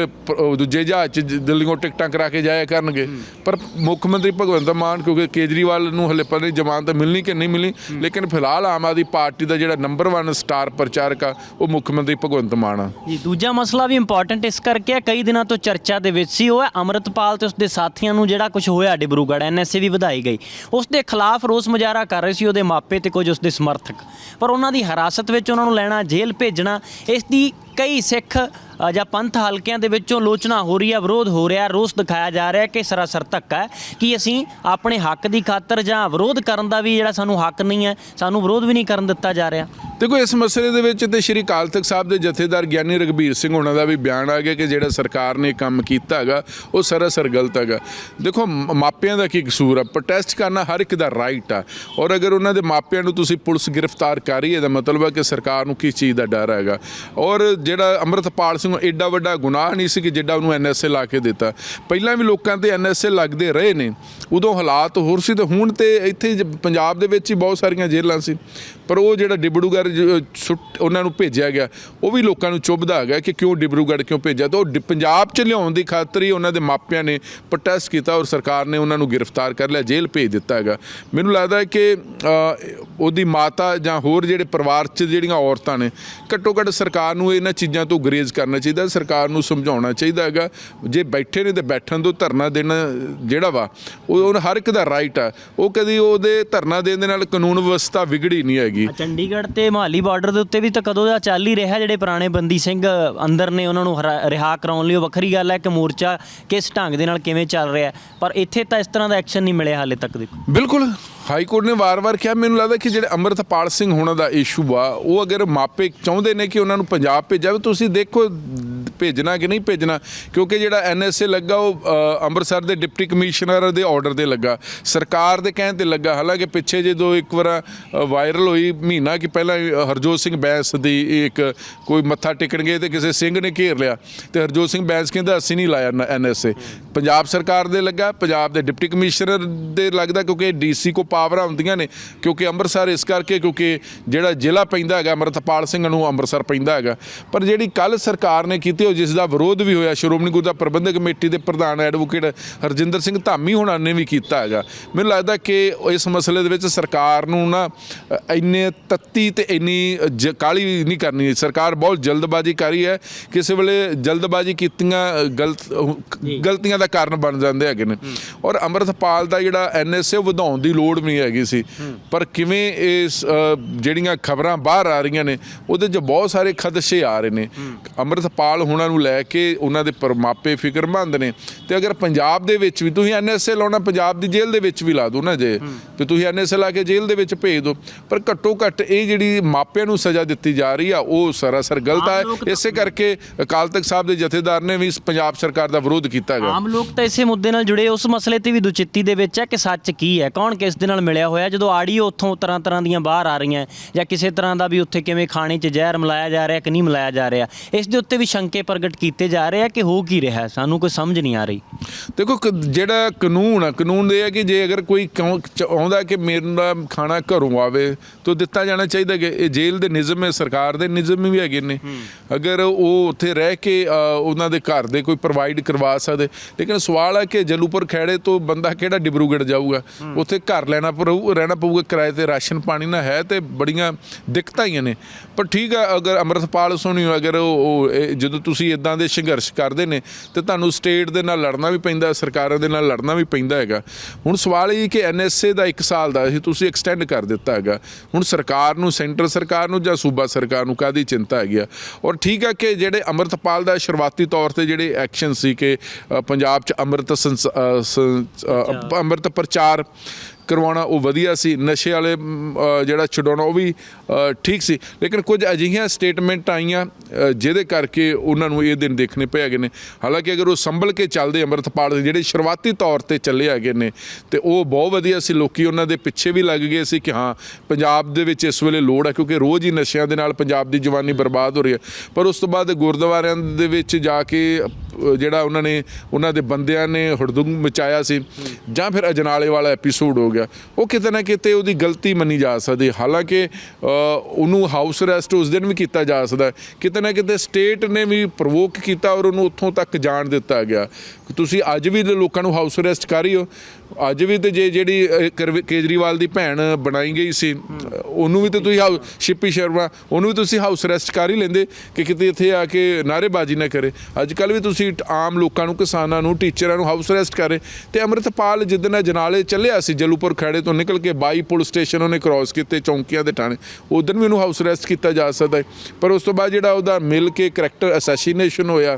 ਦੂਜੇ ਜਹਾਜ਼ 'ਚ ਦਿੱਲੀੋਂ ਟਿਕਟਾਂ ਕਰਾ ਕੇ ਜਾਇਆ ਕਰਨਗੇ। ਪਰ ਮੁੱਖ ਮੰਤਰੀ ਭਗਵੰਤ ਮਾਨ ਕਿਉਂਕਿ ਕੇਜਰੀਵਾਲ ਨੂੰ ਹਲੇ ਪਤਾ ਨਹੀਂ ਜ਼ਮਾਨਤ ਮਿਲਣੀ ਕਿ ਨਹੀਂ ਮਿਲਣੀ ਲੇਕਿਨ ਫਿਲਹਾਲ ਆਮ ਆਦਮੀ ਪਾਰਟੀ ਦਾ ਜਿਹੜਾ ਨੰਬਰ 1 ਸਟਾਰ ਪ੍ਰਚਾਰਕ ਆ ਉਹ ਮੁੱਖ ਮੰਤਰੀ ਭਗਵੰਤ ਮਾਨ ਆ। ਜੀ ਦੂਜਾ ਮਸਲਾ ਵੀ ਇੰਪੋਰਟੈਂਟ ਇਸ ਕਰਕੇ ਹੈ ਕਈ ਦਿਨਾਂ ਤੋਂ ਚਰਚਾ ਦੇ ਵਿੱਚ ਸੀ ਉਹ ਹੈ ਅਮਰਤਪਾਲ ਤੇ ਉਸਦੇ ਸਾਥੀਆਂ ਨੂੰ ਜਿਹੜਾ ਕੁਝ ਹੋਇਆ ਡਿਬਰੂਗੜ੍ਹ ਐਨਐਸਏ ਵੀ ਵਧਾਈ ਗਈ। ਉਸ ਦੇ ਖਿਲਾਫ ਰੋਸ ਮੁਜ਼ਾਹਰਾ ਕਰ ਰਹੇ ਸੀ ਉਹਦੇ ਮਾਪੇ ਤੇ ਕੁਝ ਉਸਦੇ ਸਮਰਥਕ। ਪਰ ਉਹਨਾਂ ਦੀ ਹਿਰਾਸਤ ਵਿੱਚ ਉਹਨਾਂ ਨੂੰ ਲੈਣਾ ਜੇਲ੍ਹ ਭੇਜਣਾ ਇਸ ਦੀ ਕਈ ਸਿੱਖ ਜਾਂ ਪੰਥ ਹਲਕਿਆਂ ਦੇ ਵਿੱਚੋਂ ਲੋਚਨਾ ਹੋ ਰਹੀ ਹੈ, ਵਿਰੋਧ ਹੋ ਰਿਹਾ, ਰੋਸ ਦਿਖਾਇਆ ਜਾ ਰਿਹਾ ਕਿ ਸਰਾਸਰ ਧੱਕਾ ਕਿ ਅਸੀਂ ਆਪਣੇ ਹੱਕ ਦੀ ਖਾਤਰ ਜਾਂ ਵਿਰੋਧ ਕਰਨ ਦਾ ਵੀ ਜਿਹੜਾ ਸਾਨੂੰ ਹੱਕ ਨਹੀਂ ਹੈ, ਸਾਨੂੰ ਵਿਰੋਧ ਵੀ ਨਹੀਂ ਕਰਨ ਦਿੱਤਾ ਜਾ ਰਿਹਾ। ਦੇਖੋ, ਇਸ ਮਸਲੇ ਦੇ ਵਿੱਚ ਤੇ ਸ਼੍ਰੀ ਅਕਾਲ ਤਖਤ ਸਾਹਿਬ ਦੇ ਜਥੇਦਾਰ ਗਿਆਨੀ ਰਗਬੀਰ ਸਿੰਘ ਉਹਨਾਂ ਦਾ ਵੀ ਬਿਆਨ ਆ ਗਿਆ ਕਿ ਜਿਹੜਾ ਸਰਕਾਰ ਨੇ ਕੰਮ ਕੀਤਾ ਹੈਗਾ, ਉਹ ਸਰਾਸਰ ਗਲਤ ਹੈਗਾ। ਦੇਖੋ ਮਾਪਿਆਂ ਦਾ ਕੀ ਕਸੂਰ ਆ? ਪ੍ਰੋਟੈਸਟ ਕਰਨਾ ਹਰ ਇੱਕ ਦਾ ਰਾਈਟ ਆ। ਔਰ ਅਗਰ ਉਹਨਾਂ ਦੇ ਮਾਪਿਆਂ ਨੂੰ ਤੁਸੀਂ ਪੁਲਿਸ ਗ੍ਰਿਫਤਾਰ ਕਰ ਰਹੀ ਹੈ ਦਾ ਮਤਲਬ ਹੈ ਕਿ ਸਰਕਾਰ ਨੂੰ ਕਿਸ ਚੀਜ਼ ਦਾ ਡਰ ਹੈਗਾ? ਔਰ ਜਿਹੜਾ ਅੰਮ੍ਰਿਤਪਾਲ ਸਿੰਘ ਨੂੰ ਐਡਾ ਵੱਡਾ ਗੁਨਾਹ ਨਹੀਂ ਸੀ ਕਿ ਜਿੱਡਾ ਉਹਨੂੰ ਐਨਐਸਏ ਲਾ ਕੇ ਦਿੱਤਾ। ਪਹਿਲਾਂ ਵੀ ਲੋਕਾਂ ਤੇ ਐਨਐਸਏ ਲੱਗਦੇ ਰਹੇ ਨੇ। ਉਦੋਂ ਹਾਲਾਤ ਹੋਰ ਸੀ ਤੇ ਹੁਣ ਤੇ ਇੱਥੇ ਜ- ਪੰਜਾਬ ਦੇ ਵਿੱਚ ਹੀ ਬਹੁਤ ਸਾਰੀਆਂ ਜੇਲ੍ਹਾਂ ਸੀ। ਪਰ ਉਹ ਜਿਹੜਾ ਡਿਬੜੂਗੜ੍ਹ ਸੁੱਟ ਉਹਨਾਂ ਨੂੰ ਭੇਜਿਆ ਗਿਆ, ਉਹ ਵੀ ਲੋਕਾਂ ਨੂੰ ਚੁੱਭਦਾ ਹੈਗਾ ਕਿ ਕਿਉਂ ਡਿਬੜੂਗੜ੍ਹ ਕਿਉਂ ਭੇਜਿਆ। ਤਾਂ ਉਹ ਡਿ- ਪੰਜਾਬ 'ਚ ਲਿਆਉਣ ਦੀ ਖਾਤਰ ਹੀ ਉਹਨਾਂ ਦੇ ਮਾਪਿਆਂ ਨੇ ਪ੍ਰੋਟੈਸਟ ਕੀਤਾ ਔਰ ਸਰਕਾਰ ਨੇ ਉਹਨਾਂ ਨੂੰ ਗ੍ਰਿਫਤਾਰ ਕਰ ਲਿਆ, ਜੇਲ੍ਹ ਭੇਜ ਦਿੱਤਾ ਹੈਗਾ। ਮੈਨੂੰ ਲੱਗਦਾ ਹੈ ਕਿ ਉਹਦੀ ਮਾਤਾ ਜਾਂ ਹੋਰ ਜਿਹੜੇ ਪਰਿਵਾਰ 'ਚ ਜਿਹੜੀਆਂ ਔਰਤਾਂ ਨੇ, ਘੱਟੋ ਘੱਟ ਸਰਕਾਰ ਨੂੰ ਇਹਨਾਂ ਚੀਜ਼ਾਂ ਤੋਂ ਗਰੇਜ਼ ਕਰਨਾ ਚਾਹੀਦਾ ਸਰਕਾਰ ਨੂੰ ਸਮਝਾਉਣਾ ਚਾਹੀਦਾ ਹੈਗਾ। ਜੇ ਬੈਠੇ ਨੇ ਤੇ ਬੈਠਣ ਤੋਂ ਧਰਨਾ ਦੇਣਾ ਜਿਹੜਾ ਵਾ ਉਹ ਉਹਨਾਂ ਹਰ ਇੱਕ ਦਾ ਰਾਈਟ ਆ। ਉਹ ਕਦੀ ਉਹਦੇ ਧਰਨਾ ਦੇਣ ਦੇ ਨਾਲ ਕਾਨੂੰਨ ਵਿਵਸਥਾ ਵਿਗੜੀ ਨਹੀਂ ਹੈਗੀ। ਚੰਡੀਗੜ੍ਹ ਤੇ ਮਹਾਲੀ ਬਾਰਡਰ ਦੇ ਉੱਤੇ ਵੀ ਤਾਂ ਕਦੋਂ ਦਾ ਚੱਲ ਹੀ ਰਿਹਾ ਜਿਹੜੇ ਪੁਰਾਣੇ ਬੰਦੀ ਸਿੰਘ ਅੰਦਰ ਨੇ ਉਹਨਾਂ ਨੂੰ ਰਿਹਾ ਕਰਾਉਣ ਲਈ। ਉਹ ਵੱਖਰੀ ਗੱਲ ਹੈ ਕਿ ਮੋਰਚਾ ਕਿਸ ਢੰਗ ਦੇ ਨਾਲ ਕਿਵੇਂ ਚੱਲ ਰਿਹਾ। ਪਰ ਇੱਥੇ ਤਾਂ ਇਸ ਤਰ੍ਹਾਂ ਦਾ ਐਕਸ਼ਨ ਨਹੀਂ ਮਿਲਿਆ ਹਾਲੇ ਤੱਕ ਦੇਖੋ। ਬਿਲਕੁਲ। ਹਾਈ ਕੋਰਟ ਨੇ ਵਾਰ-ਵਾਰ ਕਿਹਾ, ਮੈਨੂੰ ਲੱਗਦਾ ਕਿ ਜਿਹੜੇ ਅੰਮ੍ਰਿਤਪਾਲ ਸਿੰਘ ਹੋਣਾ ਦਾ ਇਸ਼ੂ ਆ, ਉਹ ਅਗਰ ਮਾਪੇ ਚਾਹੁੰਦੇ ਨੇ ਕਿ ਉਹਨਾਂ ਨੂੰ ਪੰਜਾਬ ਭੇਜਿਆ ਵੀ ਤੁਸੀਂ ਦੇਖੋ, ਭੇਜਣਾ ਕਿ ਨਹੀਂ ਭੇਜਣਾ, ਕਿਉਂਕਿ ਜਿਹੜਾ ਐਨਐਸਏ ਲੱਗਾ, ਉਹ ਅੰਮ੍ਰਿਤਸਰ ਦੇ ਡਿਪਟੀ ਕਮਿਸ਼ਨਰ ਦੇ ਆਰਡਰ ਤੇ ਲੱਗਾ। ਸਰਕਾਰ ਦੇ ਕਹਿਣ ਤੇ ਲੱਗਾ, ਹਾਲਾਂਕਿ ਪਿੱਛੇ ਜਦੋਂ ਇੱਕ ਵਾਰ ਵਾਇਰਲ ਹੋਈ ਮਹੀਨਾ ਕਿ ਪਹਿਲਾਂ ਹਰਜੋਤ ਸਿੰਘ ਬੈਂਸ ਦੀ ਇੱਕ ਕੋਈ ਮੱਥਾ ਟੇਕਣ ਗਏ ਤੇ ਕਿਸੇ ਸਿੰਘ ਨੇ ਘੇਰ ਲਿਆ, ਤੇ ਹਰਜੋਤ ਸਿੰਘ ਬੈਂਸ ਕਹਿੰਦਾ, ਅਸੀਂ ਨਹੀਂ ਲਾਇਆ ਐਨਐਸਏ ਪੰਜਾਬ ਸਰਕਾਰ ਦੇ ਲੱਗਾ, ਪੰਜਾਬ ਦੇ ਡਿਪਟੀ ਕਮਿਸ਼ਨਰ ਦੇ ਲੱਗਦਾ, ਕਿਉਂਕਿ ਡੀਸੀ ਕੋ ਪਾਵਰਾਂ ਹੁੰਦੀਆਂ ਨੇ ਕਿਉਂਕਿ ਅੰਮ੍ਰਿਤਸਰ ਇਸ ਕਰਕੇ ਕਿਉਂਕਿ ਜਿਹੜਾ ਜ਼ਿਲ੍ਹਾ ਪੈਂਦਾ ਹੈਗਾ ਅੰਮ੍ਰਿਤਪਾਲ ਸਿੰਘ ਨੂੰ ਅੰਮ੍ਰਿਤਸਰ ਪੈਂਦਾ ਹੈਗਾ। ਪਰ ਜਿਹੜੀ ਕੱਲ ਸਰਕਾਰ ਨੇ ਕੀਤੀ ਉਹ ਜਿਸ ਦਾ ਵਿਰੋਧ ਵੀ ਹੋਇਆ ਸ਼੍ਰੋਮਣੀ ਗੁਰਦੁਆਰਾ ਪ੍ਰਬੰਧਕ ਕਮੇਟੀ ਦੇ ਪ੍ਰਧਾਨ ਐਡਵੋਕੇਟ ਹਰਜਿੰਦਰ ਸਿੰਘ ਧਾਮੀ ਹੋਣਾ ਨੇ ਵੀ ਕੀਤਾ ਹੈਗਾ। ਮੈਨੂੰ ਲੱਗਦਾ ਕਿ ਇਸ ਮਸਲੇ ਦੇ ਵਿੱਚ ਸਰਕਾਰ ਨੂੰ ਨਾ ਇੰਨੇ ਤੱਤੀ ਤੇ ਇੰਨੀ ਕਾਹਲੀ ਨਹੀਂ ਕਰਨੀ। ਸਰਕਾਰ ਬਹੁਤ ਜਲਦਬਾਜ਼ੀ ਕਰੀ ਹੈ ਕਿਸੇ ਵੇਲੇ ਜਲਦਬਾਜ਼ੀ ਕੀਤੀਆਂ ਗਲਤ ਗਲਤੀਆਂ ਦਾ ਕਾਰਨ ਬਣ ਜਾਂਦੇ ਹੈਗੇ ਨੇ। ਔਰ ਅੰਮ੍ਰਿਤਪਾਲ ਦਾ ਜਿਹੜਾ ਐਨਐਸਏ ਵਧਾਉਣ ਦੀ ਲੋੜ ਨਹੀਂ ਹੈਗੀ ਸੀ। ਪਰ ਕਿਵੇਂ ਇਸ ਜਿਹੜੀਆਂ ਖਬਰਾਂ ਬਾਹਰ ਆ ਰਹੀਆਂ ਨੇ ਉਹਦੇ 'ਚ ਬਹੁਤ ਸਾਰੇ ਖਦਸ਼ੇ ਆ ਰਹੇ ਨੇ। ਅੰਮ੍ਰਿਤਪਾਲ ਹੁਣਾਂ ਨੂੰ ਲੈ ਕੇ ਉਹਨਾਂ ਦੇ ਪਰ ਮਾਪੇ ਫਿਕਰਮੰਦ ਨੇ। ਤੇ ਅਗਰ ਪੰਜਾਬ ਦੇ ਵਿੱਚ ਵੀ ਤੁਸੀਂ ਐਨਐਸਏ ਲਾਉਣਾ ਪੰਜਾਬ ਦੀ ਜੇਲ੍ਹ ਦੇ ਵਿੱਚ ਵੀ ਲਾ ਦਿਓ ਨਾ ਜੇ। ਤੇ ਤੁਸੀਂ ਐਨਐਸਏ ਲਾ ਕੇ ਜੇਲ੍ਹ ਦੇ ਵਿੱਚ ਭੇਜ ਦਿਓ ਪਰ ਘੱਟੋ ਘੱਟ ਇਹ ਜਿਹੜੀ ਮਾਪਿਆਂ ਨੂੰ ਸਜ਼ਾ ਦਿੱਤੀ ਜਾ ਰਹੀ ਆ ਉਹ ਸਰਾਸਰ ਗਲਤ ਤਾਂ- ਇਸੇ ਕਰਕੇ ਅਕਾਲ ਤਖਤ ਸਾਹਿਬ ਦੇ ਜਥੇਦਾਰ ਨੇ ਵੀ ਇਸ ਪੰਜਾਬ ਸਰਕਾਰ ਦਾ ਵਿਰੋਧ ਕੀਤਾ ਹੈਗਾ ਆਮ ਲੋਕ ਤਾਂ ਇਸੇ ਮੁੱਦੇ ਨਾਲ ਜੁੜੇ। ਉਸ ਮਸਲੇ ਤੇ ਵੀ ਦੁਚਿੱਤੀ ਦੇ ਵਿੱਚ ਹੈ ਕਿ ਸੱਚ ਕੀ ਹੈ? ਕੌਣ ਕਿਸ ਦੇ ਨਾਲ ਮਿਲਿਆ ਹੋਇਆ ਜਦੋਂ ਆਡੀਓ ਉੱਥੋਂ ਤਰ੍ਹਾਂ ਤਰ੍ਹਾਂ ਦੀਆਂ ਬਾਹਰ ਆ ਰਹੀਆਂ ਜਾਂ ਕਿਸੇ ਤਰ੍ਹਾਂ ਦਾ ਵੀ ਉੱਥੇ ਕਿਵੇਂ ਖਾਣੇ 'ਚ ਜ਼ਹਿਰ ਮਿਲਾਇਆ ਜਾ ਰਿਹਾ ਕਿ ਨਹੀਂ ਮਿਲਾਇਆ ਜਾ ਰਿਹਾ ਇਸ ਦੇ ਉੱਤੇ ਵੀ ਸ਼ੰਕੇ ਪ੍ਰਗਟ ਕੀਤੇ ਜਾ ਰਹੇ ਆ ਕਿ ਹੋ ਕੀ ਰਿਹਾ ਸਾਨੂੰ ਕੋਈ ਸਮਝ ਨਹੀਂ ਆ ਰਹੀ। ਦੇਖੋ ਕ- ਜਿਹੜਾ ਕਾਨੂੰਨ ਆ ਕਾਨੂੰਨ ਇਹ ਹੈ ਕਿ ਜੇ ਅਗਰ ਕੋਈ ਕਿਉਂ ਚਾਹੁੰਦਾ ਕਿ ਮੇਰਾ ਖਾਣਾ ਘਰੋਂ ਆਵੇ ਤਾਂ ਦਿੱਤਾ ਜਾਣਾ ਚਾਹੀਦਾ ਕਿ ਇਹ ਜੇਲ੍ਹ ਦੇ ਨਿਯਮ ਹੈ ਸਰਕਾਰ ਦੇ ਨਿਯਮ ਵੀ ਹੈਗੇ ਨੇ। ਅਗਰ ਉਹ ਉੱਥੇ ਰਹਿ ਕੇ ਅ, ਉਹਨਾਂ ਦੇ ਘਰ ਦੇ ਕੋਈ ਪ੍ਰੋਵਾਈਡ ਕਰਵਾ ਸਕਦੇ। ਲੇਕਿਨ ਸਵਾਲ ਹੈ ਕਿ ਜਲੂਪੁਰ ਖੈੜੇ ਤੋਂ ਬੰਦਾ ਕਿਹੜਾ ਡਿਬਰੂਗੜ੍ਹ ਜਾਊਗਾ? ਉੱਥੇ ਘਰ ਲੈਣਾ ਪਊ ਰਹਿਣਾ ਪਊਗਾ ਕਿਰਾਏ ਤੇ ਰਾਸ਼ਨ ਪਾਣੀ ਨਾ ਹੈ ਤੇ ਬੜੀਆਂ ਦਿੱਕਤਾਂ ਹੀ ਨੇ। ਪਰ ਠੀਕ ਆ ਅਗਰ ਅੰਮ੍ਰਿਤਪਾਲ ਸੋਨੀ ਅਗਰ ਉਹ ਜਦੋਂ ਤੁਸੀਂ ਇਦਾਂ ਦੇ ਸੰਘਰਸ਼ ਕਰਦੇ ਨੇ ਤੇ ਤੁਹਾਨੂੰ ਸਟੇਟ ਦੇ ਨਾਲ ਲੜਨਾ ਵੀ ਪੈਂਦਾ ਸਰਕਾਰਾਂ ਦੇ ਨਾਲ ਲੜਨਾ ਵੀ ਪੈਂਦਾ ਹੈਗਾ। ਹੁਣ ਸਵਾਲ ਇਹ ਕਿ ਐਨਐਸਏ ਦਾ 1 ਸਾਲ ਦਾ ਸੀ ਤੁਸੀਂ ਐਕਸਟੈਂਡ ਕਰ ਦਿੱਤਾ ਹੈਗਾ। ਹੁਣ ਸਰਕਾਰ ਨੂੰ ਸੈਂਟਰ ਸਰਕਾਰ ਨੂੰ ਜਾਂ ਸੂਬਾ ਸਰਕਾਰ ਨੂੰ ਕਾਦੀ ਚਿੰਤਾ ਹੈਗੀ ਆ? ਔਰ ਠੀਕ ਹੈ ਕਿ ਜਿਹੜੇ ਅੰਮ੍ਰਿਤਪਾਲ ਦਾ ਸ਼ੁਰੂਆਤੀ ਤੌਰ ਤੇ ਜਿਹੜੇ ਐਕਸ਼ਨ ਸੀ ਕਿ ਪੰਜਾਬ 'ਚ ਅੰਮ੍ਰਿਤ ਅੰਮ੍ਰਿਤ ਪ੍ਰਚਾਰ ਕਰਵਾਉਣਾ ਉਹ ਵਧੀਆ ਸੀ, ਨਸ਼ੇ ਵਾਲੇ ਜਿਹੜਾ ਛਡਾਉਣਾ ਉਹ ਵੀ ਠੀਕ ਸੀ। ਲੇਕਿਨ ਕੁਝ ਅਜਿਹੀਆਂ ਸਟੇਟਮੈਂਟ ਆਈਆਂ ਜਿਹਦੇ ਕਰਕੇ ਉਹਨਾਂ ਨੂੰ ਇਹ ਦਿਨ ਦੇਖਣੇ ਪਏ ਹੈਗੇ ਨੇ। ਹਾਲਾਂਕਿ ਅਗਰ ਉਹ ਸੰਭਲ ਕੇ ਚੱਲਦੇ ਅੰਮ੍ਰਿਤਪਾਲ ਦੇ ਜਿਹੜੇ ਸ਼ੁਰੂਆਤੀ ਤੌਰ ਤੇ ਚੱਲੇ ਹੈਗੇ ਨੇ, ਤੇ ਉਹ ਬਹੁਤ ਵਧੀਆ ਸੀ। ਲੋਕੀ ਉਹਨਾਂ ਦੇ ਪਿੱਛੇ ਵੀ ਲੱਗ ਗਏ ਸੀ ਕਿ ਹਾਂ, ਪੰਜਾਬ ਦੇ ਵਿੱਚ ਇਸ ਵੇਲੇ ਲੋੜ ਹੈ, ਕਿਉਂਕਿ ਰੋਜ਼ ਹੀ ਨਸ਼ਿਆਂ ਦੇ ਨਾਲ ਪੰਜਾਬ ਦੀ ਜਵਾਨੀ ਬਰਬਾਦ ਹੋ ਰਹੀ ਹੈ। ਪਰ ਉਸ ਤੋਂ ਬਾਅਦ ਗੁਰਦੁਆਰਿਆਂ ਦੇ ਵਿੱਚ ਜਾ ਕੇ ਜਿਹੜਾ ਉਹਨਾਂ ਨੇ, ਉਹਨਾਂ ਦੇ ਬੰਦਿਆਂ ਨੇ ਹੁੜਦੁੰਗ ਮਚਾਇਆ ਸੀ। ਜਾਂ ਫਿਰ ਅਜਨਾਲੇ ਵਾਲਾ ਐਪੀਸੋਡ ਹੋ ਗਿਆ। ਉਹ ਕਿਤੇ ਨਾ ਕਿਤੇ ਉਹਦੀ ਗਲਤੀ ਮੰਨੀ ਜਾ ਸਕਦੀ ਹਾਲਾਂਕਿ ਉਹਨੂੰ ਹਾਊਸ ਅਰੈਸਟ ਉਸ ਦਿਨ ਵੀ ਕੀਤਾ ਜਾ ਸਕਦਾ ਕਿਤੇ ਨਾ ਕਿਤੇ ਸਟੇਟ ਨੇ ਵੀ ਪ੍ਰੋਵੋਕ ਕੀਤਾ ਔਰ ਉਹਨੂੰ ਉੱਥੋਂ ਤੱਕ ਜਾਣ ਦਿੱਤਾ ਗਿਆ। ਤੁਸੀਂ ਅੱਜ ਵੀ ਲੋਕਾਂ ਨੂੰ ਹਾਊਸ ਅਰੈਸਟ ਕਰ ਰਹੀ ਹੋ। ਅੱਜ ਵੀ ਤੇ ਜੇ ਜਿਹੜੀ ਕੇਜਰੀਵਾਲ ਦੀ ਭੈਣ ਬਣਾਈ ਗਈ ਸੀ, ਉਹਨੂੰ ਵੀ ਤੇ ਤੁਸੀਂ ਹਾਊ- ਸ਼ਿਪੀ ਸ਼ਰਮਾ, ਉਹਨੂੰ ਵੀ ਤੁਸੀਂ ਹਾਊਸ ਅਰੈਸਟ ਕਰ ਹੀ ਲੈਂਦੇ ਕਿ ਕਿਤੇ ਇੱਥੇ ਆ ਕੇ ਨਾਅਰੇਬਾਜ਼ੀ ਨਾ ਕਰੇ। ਅੱਜ ਕੱਲ ਵੀ ਤੁਸੀਂ ਆਮ ਲੋਕਾਂ ਨੂੰ, ਕਿਸਾਨਾਂ ਨੂੰ, ਟੀਚਰਾਂ ਨੂੰ ਹਾਊਸ ਅਰੈਸਟ ਕਰੇ ਤੇ ਅੰਮ੍ਰਿਤਪਾਲ ਜਿੱਦਣ ਜਨਾਲੇ ਚੱਲਿਆ ਸੀ ਜਲੂਪੁਰ ਖੜੇ ਤੋਂ ਨਿਕਲ ਕੇ ਬਾਈ ਪੁਲਿਸ ਸਟੇਸ਼ਨ ਉਹਨੇ ਕ੍ਰਾਸ ਕੀਤੇ, ਚੌਂਕੀਆਂ ਦੇ ਥਾਣੇ ਉਦੋਂ ਵੀ ਉਹਨੂੰ ਹਾਊਸ ਅਰੈਸਟ ਕੀਤਾ ਜਾ ਸਕਦਾ ਹੈ। ਪਰ ਉਸ ਤੋਂ ਬਾਅਦ ਜਿਹੜਾ ਉਹਦਾ ਮਿਲ ਕੇ ਕਰੈਕਟਰ ਅਸੈਸੀਨੇਸ਼ਨ ਹੋਇਆ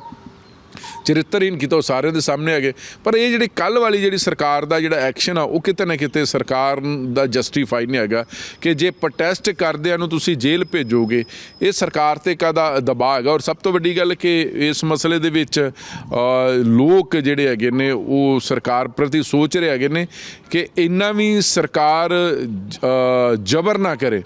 ਚਰਿੱਤਰਹੀਨ ਕੀਤਾ ਉਹ ਸਾਰਿਆਂ ਦੇ ਸਾਹਮਣੇ ਹੈਗੇ। ਪਰ ਇਹ ਜਿਹੜੀ ਕੱਲ ਵਾਲੀ ਜਿਹੜੀ ਸਰਕਾਰ ਦਾ ਜਿਹੜਾ ਐਕਸ਼ਨ ਆ, ਉਹ ਕਿਤੇ ਨਾ ਕਿਤੇ ਸਰਕਾਰ ਦਾ ਜਸਟੀਫਾਈ ਨਹੀਂ ਹੈਗਾ ਕਿ ਜੇ ਪ੍ਰੋਟੈਸਟ ਕਰਦਿਆਂ ਨੂੰ ਤੁਸੀਂ ਜੇਲ੍ਹ ਭੇਜੋਗੇ, ਇਹ ਸਰਕਾਰ ਤੇ ਕਾਦਾ ਦਬਾਅ ਹੈਗਾ? ਔਰ ਸਭ ਤੋਂ ਵੱਡੀ ਗੱਲ ਕਿ ਇਸ ਮਸਲੇ ਦੇ ਵਿੱਚ ਲੋਕ ਜਿਹੜੇ ਹੈਗੇ ਨੇ, ਉਹ ਸਰਕਾਰ ਪ੍ਰਤੀ ਸੋਚ ਰਹੇ ਹੈਗੇ ਨੇ ਕਿ ਇੰਨਾ ਵੀ ਸਰਕਾਰ ਜ਼ਬਰ ਨਾ ਕਰੇ।